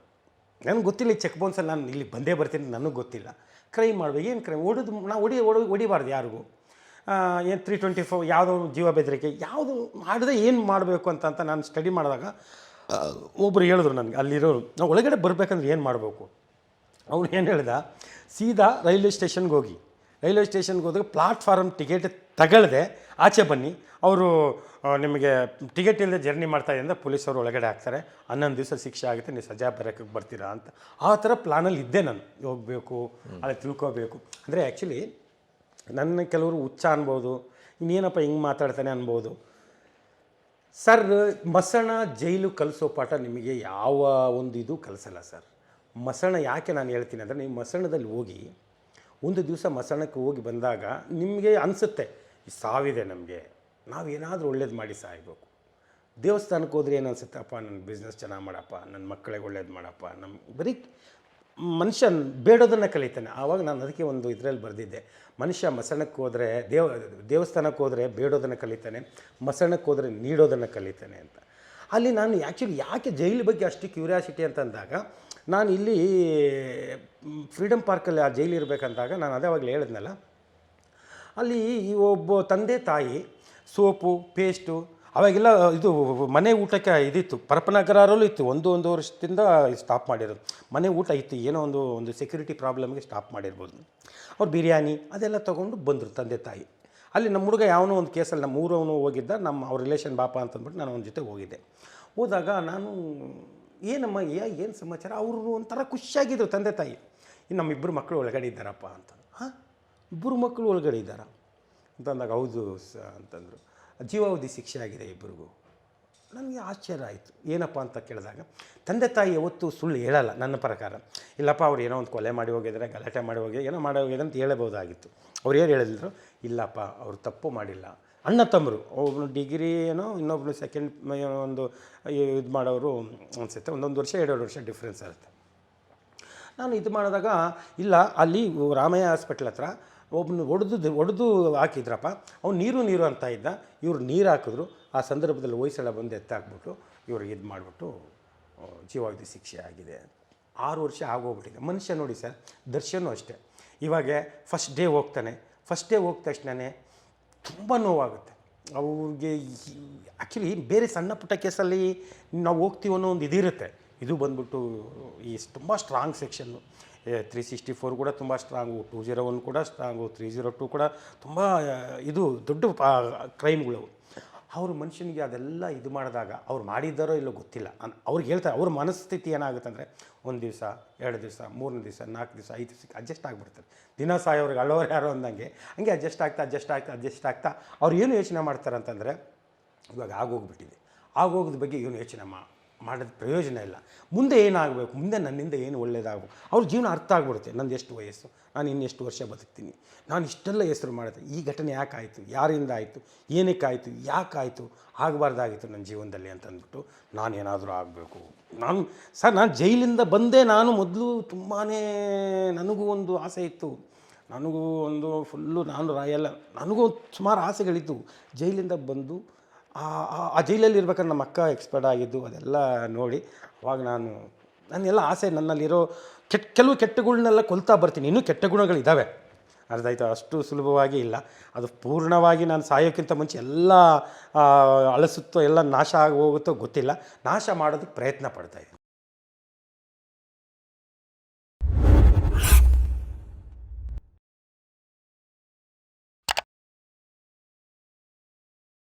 ನನಗೆ ಗೊತ್ತಿಲ್ಲ ಈ ಚೆಕ್ ಬೌನ್ಸಲ್ಲಿ ನಾನು ಇಲ್ಲಿ ಬಂದೇ ಬರ್ತೀನಿ ನನಗೆ ಗೊತ್ತಿಲ್ಲ. ಕ್ರೈಮ್ ಮಾಡಬೇಕು. ಏನು ಕ್ರೈಮ್? ಹೊಡೆದು ನಾವು ಹೊಡಿ ಹೊಡಿ ಹೊಡಿಬಾರ್ದು ಯಾರಿಗೂ. ಏನು ತ್ರೀ ಟ್ವೆಂಟಿ ಫೋರ್ ಯಾವುದೋ ಜೀವ ಬೆದರಿಕೆ, ಯಾವುದು ಮಾಡಿದ್ರೆ ಏನು ಮಾಡಬೇಕು ಅಂತ ಅಂತ ನಾನು ಸ್ಟಡಿ ಮಾಡಿದಾಗ ಒಬ್ಬರು ಹೇಳಿದ್ರು ನನಗೆ, ಅಲ್ಲಿರೋರು ನಾವು ಒಳಗಡೆ ಬರಬೇಕಂದ್ರೆ ಏನು ಮಾಡಬೇಕು? ಅವನು ಏನು ಹೇಳ್ದ, ಸೀದಾ ರೈಲ್ವೆ ಸ್ಟೇಷನ್ಗೆ ಹೋಗಿ. ರೈಲ್ವೆ ಸ್ಟೇಷನ್ಗೆ ಹೋದಾಗ ಪ್ಲಾಟ್ಫಾರಮ್ ಟಿಕೆಟ್ ತಗೊಳ್ಳದೆ ಆಚೆ ಬನ್ನಿ. ಅವರು ನಿಮಗೆ ಟಿಕೆಟ್ ಇಲ್ಲದೆ ಜರ್ನಿ ಮಾಡ್ತಾ ಅಂದರೆ ಪೊಲೀಸರು ಒಳಗಡೆ ಹಾಕ್ತಾರೆ. ಹನ್ನೊಂದು ದಿವಸ ಶಿಕ್ಷೆ ಆಗುತ್ತೆ ನೀವು ಸಜಾ ಬರೋಕ್ಕೆ ಬರ್ತೀರಾ ಅಂತ. ಆ ಥರ ಪ್ಲಾನಲ್ಲಿ ಇದ್ದೆ ನಾನು. ಹೋಗಬೇಕು ಅಲ್ಲಿ ತಿಳ್ಕೋಬೇಕು. ಅಂದರೆ ಆ್ಯಕ್ಚುಲಿ ನನ್ನ ಕೆಲವರು ಹುಚ್ಚ ಅನ್ಬೋದು ಇನ್ನೇನಪ್ಪ ಹಿಂಗೆ ಮಾತಾಡ್ತಾನೆ ಅನ್ಬೋದು. ಸರ್ ಮಸಣ ಜೈಲು ಕಲಿಸೋ ಪಾಠ ನಿಮಗೆ ಯಾವ ಒಂದು ಇದು ಕಲಿಸಲ್ಲ ಸರ್. ಮಸಣ ಯಾಕೆ ನಾನು ಹೇಳ್ತೀನಿ ಅಂದರೆ ನೀವು ಮಸಣದಲ್ಲಿ ಹೋಗಿ ಒಂದು ದಿವಸ ಮಸಣಕ್ಕೆ ಹೋಗಿ ಬಂದಾಗ ನಿಮಗೆ ಅನಿಸುತ್ತೆ. ಈ ಸಾವಿದೆ ನಮಗೆ. ನಾವು ಏನಾದರೂ ಒಳ್ಳೇದು ಮಾಡಿ ಸಾಯ್ಬೇಕು. ದೇವಸ್ಥಾನಕ್ಕೆ ಹೋದ್ರೆ ಏನು ಅನ್ಸುತ್ತಪ್ಪ ನನ್ನ ಬಿಸ್ನೆಸ್ ಚೆನ್ನಾಗಿ ಮಾಡಪ್ಪ, ನನ್ನ ಮಕ್ಕಳಿಗೆ ಒಳ್ಳೇದು ಮಾಡಪ್ಪ ನಮ್ಮ ಬರೀ ಮನುಷ್ಯ ಬೇಡೋದನ್ನು ಕಲಿತಾನೆ. ಆವಾಗ ನಾನು ಅದಕ್ಕೆ ಒಂದು ಇದರಲ್ಲಿ ಬರೆದಿದ್ದೆ. ಮನುಷ್ಯ ಮಸಣಕ್ಕೆ ಹೋದರೆ, ದೇವ, ದೇವಸ್ಥಾನಕ್ಕೆ ಹೋದರೆ ಬೇಡೋದನ್ನು ಕಲಿತಾನೆ, ಮಸಣಕ್ಕೆ ಹೋದರೆ ನೀಡೋದನ್ನು ಕಲಿತಾನೆ ಅಂತ. ಅಲ್ಲಿ ನಾನು ಆ್ಯಕ್ಚುಲಿ ಯಾಕೆ ಜೈಲು ಬಗ್ಗೆ ಅಷ್ಟು ಕ್ಯೂರಿಯಾಸಿಟಿ ಅಂತಂದಾಗ ನಾನು ಇಲ್ಲಿ ಫ್ರೀಡಮ್ ಪಾರ್ಕಲ್ಲಿ ಆ ಜೈಲು ಇರಬೇಕಂದಾಗ ನಾನು ಅದೇ ಅವಾಗಲೇ ಹೇಳಿದ್ನಲ್ಲ ಅಲ್ಲಿ ಈ ಒಬ್ಬ ತಂದೆ ತಾಯಿ ಸೋಪು, ಪೇಸ್ಟು, ಅವಾಗೆಲ್ಲ ಇದು ಮನೆ ಊಟಕ್ಕೆ ಇದಿತ್ತು. ಪರಪನಗರಲ್ಲೂ ಇತ್ತು. ಒಂದು ಒಂದು ವರ್ಷದಿಂದ ಸ್ಟಾಪ್ ಮಾಡಿರೋದು. ಮನೆ ಊಟ ಇತ್ತು. ಏನೋ ಒಂದು ಒಂದು ಸೆಕ್ಯೂರಿಟಿ ಪ್ರಾಬ್ಲಮ್ಗೆ ಸ್ಟಾಪ್ ಮಾಡಿರ್ಬೋದು. ಅವ್ರು ಬಿರಿಯಾನಿ ಅದೆಲ್ಲ ತೊಗೊಂಡು ಬಂದರು ತಂದೆ ತಾಯಿ. ಅಲ್ಲಿ ನಮ್ಮ ಹುಡುಗ ಯಾವನೋ ಒಂದು ಕೇಸಲ್ಲಿ ನಮ್ಮ ಊರವನು ಹೋಗಿದ್ದ. ನಮ್ಮ ಅವ್ರ ರಿಲೇಷನ್ ಬಾಪ ಅಂತಂದ್ಬಿಟ್ಟು ನಾನು ಅವನ ಜೊತೆ ಹೋಗಿದ್ದೆ. ಹೋದಾಗ ನಾನು, ಏನಮ್ಮ ಏನು ಸಮಾಚಾರ? ಅವರು ಒಂಥರ ಖುಷಿಯಾಗಿದ್ರು ತಂದೆ ತಾಯಿ. ಇನ್ನು ನಮ್ಮಿಬ್ಬರು ಮಕ್ಕಳು ಒಳಗಡೆ ಇದ್ದಾರಪ್ಪ ಅಂತ. ಹಾಂ? ಇಬ್ಬರು ಮಕ್ಕಳು ಒಳಗಡೆ ಇದ್ದಾರೆ? ಅಂತಂದಾಗ ಹೌದು ಸ ಅಂತಂದರು. ಜೀವಾವಧಿ ಶಿಕ್ಷೆ ಆಗಿದೆ ಇಬ್ಬರಿಗೂ. ನನಗೆ ಆಶ್ಚರ್ಯ ಆಯಿತು. ಏನಪ್ಪ ಅಂತ ಕೇಳಿದಾಗ, ತಂದೆ ತಾಯಿ ಯಾವತ್ತೂ ಸುಳ್ಳು ಹೇಳಲ್ಲ ನನ್ನ ಪ್ರಕಾರ. ಇಲ್ಲಪ್ಪ, ಅವ್ರು ಏನೋ ಒಂದು ಕೊಲೆ ಮಾಡಿ ಹೋಗಿದ್ದಾರೆ ಗಲಾಟೆ ಮಾಡಿ ಹೋಗಿ, ಏನೋ ಮಾಡಿ ಹೋಗಿದೆ ಅಂತ ಹೇಳಬಹುದಾಗಿತ್ತು. ಅವ್ರು ಏನು ಹೇಳಿದ್ರು? ಇಲ್ಲಪ್ಪ, ಅವರು ತಪ್ಪು ಮಾಡಿಲ್ಲ. ಅಣ್ಣ ತಮ್ಮರು ಒಬ್ಬನು ಡಿಗ್ರಿ ಏನೋ ಇನ್ನೊಬ್ಬನು ಸೆಕೆಂಡ್ ಒಂದು ಇದು ಮಾಡೋರು ಅನಿಸುತ್ತೆ. ಒಂದೊಂದು ವರ್ಷ, ಎರಡೆರಡು ವರ್ಷ ಡಿಫ್ರೆನ್ಸ್ ಇರುತ್ತೆ. ನಾನು ಇದು ಮಾಡಿದಾಗ, ಇಲ್ಲ, ಅಲ್ಲಿ ರಾಮಯ್ಯ ಹಾಸ್ಪಿಟ್ಲ್ ಹತ್ರ ಒಬ್ಬನು ಒಡೆದು ಒಡೆದು ಹಾಕಿದ್ರಪ್ಪ, ಅವ್ನು ನೀರು ನೀರು ಅಂತ ಇದ್ದ, ಇವ್ರು ನೀರು ಹಾಕಿದ್ರು. ಆ ಸಂದರ್ಭದಲ್ಲಿ ಹೊಯ್ಸಳ ಬಂದು ಎತ್ತಾಕ್ಬಿಟ್ಟು ಇವ್ರಿಗೆ ಇದು ಮಾಡಿಬಿಟ್ಟು ಜೀವಾವಧಿ ಶಿಕ್ಷೆ ಆಗಿದೆ. ಆರು ವರ್ಷ ಆಗೋಗ್ಬಿಟ್ಟಿದೆ. ಮನುಷ್ಯ ನೋಡಿ ಸರ್, ದರ್ಶನೂ ಅಷ್ಟೇ. ಇವಾಗ ಫಸ್ಟ್ ಡೇ ಹೋಗ್ತಾನೆ. ಫಸ್ಟ್ ಡೇ ಹೋಗಿದ ತಕ್ಷಣವೇ ತುಂಬ ನೋವಾಗುತ್ತೆ. ಅವ್ರಿಗೆ ಆ್ಯಕ್ಚುಲಿ ಬೇರೆ ಸಣ್ಣ ಪುಟ್ಟ ಕೇಸಲ್ಲಿ ನಾವು ಹೋಗ್ತೀವನ್ನೋ ಒಂದು ಇದಿರುತ್ತೆ. ಇದು ಬಂದ್ಬಿಟ್ಟು ಈ ತುಂಬ strong section three sixty four ಕೂಡ ತುಂಬ ಸ್ಟ್ರಾಂಗು ಟೂ ಜೀರೋ ಒನ್ ಕೂಡ ಸ್ಟ್ರಾಂಗು ತ್ರೀ ಜೀರೋ ಟೂ ಕೂಡ ತುಂಬ ಇದು ದೊಡ್ಡ ಕ್ರೈಮ್ಗಳು ಅವರು ಮನುಷ್ಯನಿಗೆ ಅದೆಲ್ಲ ಇದು ಮಾಡಿದಾಗ ಅವ್ರು ಮಾಡಿದ್ದಾರೋ ಇಲ್ಲೋ ಗೊತ್ತಿಲ್ಲ. ಅವ್ರಿಗೆ ಹೇಳ್ತಾರೆ, ಅವ್ರ ಮನಸ್ಥಿತಿ ಏನಾಗುತ್ತೆ ಅಂದರೆ ಒಂದು ದಿವಸ, ಎರಡು ದಿವಸ, ಮೂರನೇ ದಿವಸ, ನಾಲ್ಕು ದಿವಸ, ಐದು ದಿವಸಕ್ಕೆ ಅಡ್ಜಸ್ಟ್ ಆಗಿಬಿಡ್ತಾರೆ ದಿನ ಸಾಯೋರಿಗೆ ಅಳೋರು ಯಾರೋ ಅಂದಂಗೆ ಹಂಗೆ ಅಡ್ಜಸ್ಟ್ ಆಗ್ತಾ ಅಡ್ಜಸ್ಟ್ ಆಗ್ತಾ ಅಡ್ಜಸ್ಟ್ ಆಗ್ತಾ ಅವ್ರು ಏನು ಯೋಚನೆ ಮಾಡ್ತಾರೆ ಅಂತಂದರೆ ಇವಾಗ ಆಗೋಗ್ಬಿಟ್ಟಿದೆ. ಆಗೋಗದ ಬಗ್ಗೆ ಏನು ಯೋಚನೆ ಮಾ ಮಾಡೋದು ಪ್ರಯೋಜನ ಇಲ್ಲ. ಮುಂದೆ ಏನಾಗಬೇಕು? ಮುಂದೆ ನನ್ನಿಂದ ಏನು ಒಳ್ಳೆಯದಾಗಬೇಕು ಅವ್ರ ಜೀವನ ಅರ್ಥ ಆಗ್ಬಿಡುತ್ತೆ. ನಂದು ಎಷ್ಟು ವಯಸ್ಸು? ನಾನು ಇನ್ನೆಷ್ಟು ವರ್ಷ ಬದುಕ್ತೀನಿ? ನಾನು ಇಷ್ಟೆಲ್ಲ ಹೆಸರು ಮಾಡಿದೆ. ಈ ಘಟನೆ ಯಾಕಾಯಿತು ಯಾರಿಂದ ಆಯಿತು? ಏನಕ್ಕಾಯಿತು ಯಾಕಾಯಿತು ಆಗಬಾರ್ದಾಗಿತ್ತು ನನ್ನ ಜೀವನದಲ್ಲಿ ಅಂತಂದ್ಬಿಟ್ಟು ನಾನು ಏನಾದರೂ ಆಗಬೇಕು. ನಾನು ಸರ್, ನಾನು ಜೈಲಿಂದ ಬಂದೇ ನಾನು ಮೊದಲು ತುಂಬಾ ನನಗೂ ಒಂದು ಆಸೆ ಇತ್ತು. ನನಗೂ ಒಂದು ಫುಲ್ಲು ನಾನು ರಾಯಲ್ಲ. ನನಗೂ ಸುಮಾರು ಆಸೆಗಳಿತ್ತು ಜೈಲಿಂದ ಬಂದು ಆ ಜೈಲಲ್ಲಿ ಇರ್ಬೇಕಾದ್ರೆ ನಮ್ಮ ಅಕ್ಕ ಎಕ್ಸ್ಪರ್ಟ್ ಆಗಿದ್ದು ಅದೆಲ್ಲ ನೋಡಿ ಅವಾಗ ನಾನು ನನ್ನೆಲ್ಲ ಆಸೆ, ನನ್ನಲ್ಲಿರೋ ಕೆಟ್ಟ ಕೆಲವು ಕೆಟ್ಟಗಳನ್ನೆಲ್ಲ ಕೊಲ್ತಾ ಬರ್ತೀನಿ. ಇನ್ನೂ ಕೆಟ್ಟ ಗುಣಗಳಿದ್ದಾವೆ ಅರ್ಧ ಆಯಿತು ಅಷ್ಟು ಸುಲಭವಾಗಿ ಇಲ್ಲ. ಅದು ಪೂರ್ಣವಾಗಿ ನಾನು ಸಾಯೋಕ್ಕಿಂತ ಮುಂಚೆ ಎಲ್ಲ ಅಳಿಸುತ್ತೋ, ಎಲ್ಲ ನಾಶ ಆಗಿ ಹೋಗುತ್ತೋ ಗೊತ್ತಿಲ್ಲ. ನಾಶ ಮಾಡೋದಕ್ಕೆ ಪ್ರಯತ್ನ ಪಡ್ತಾ ಇದ್ದೀನಿ.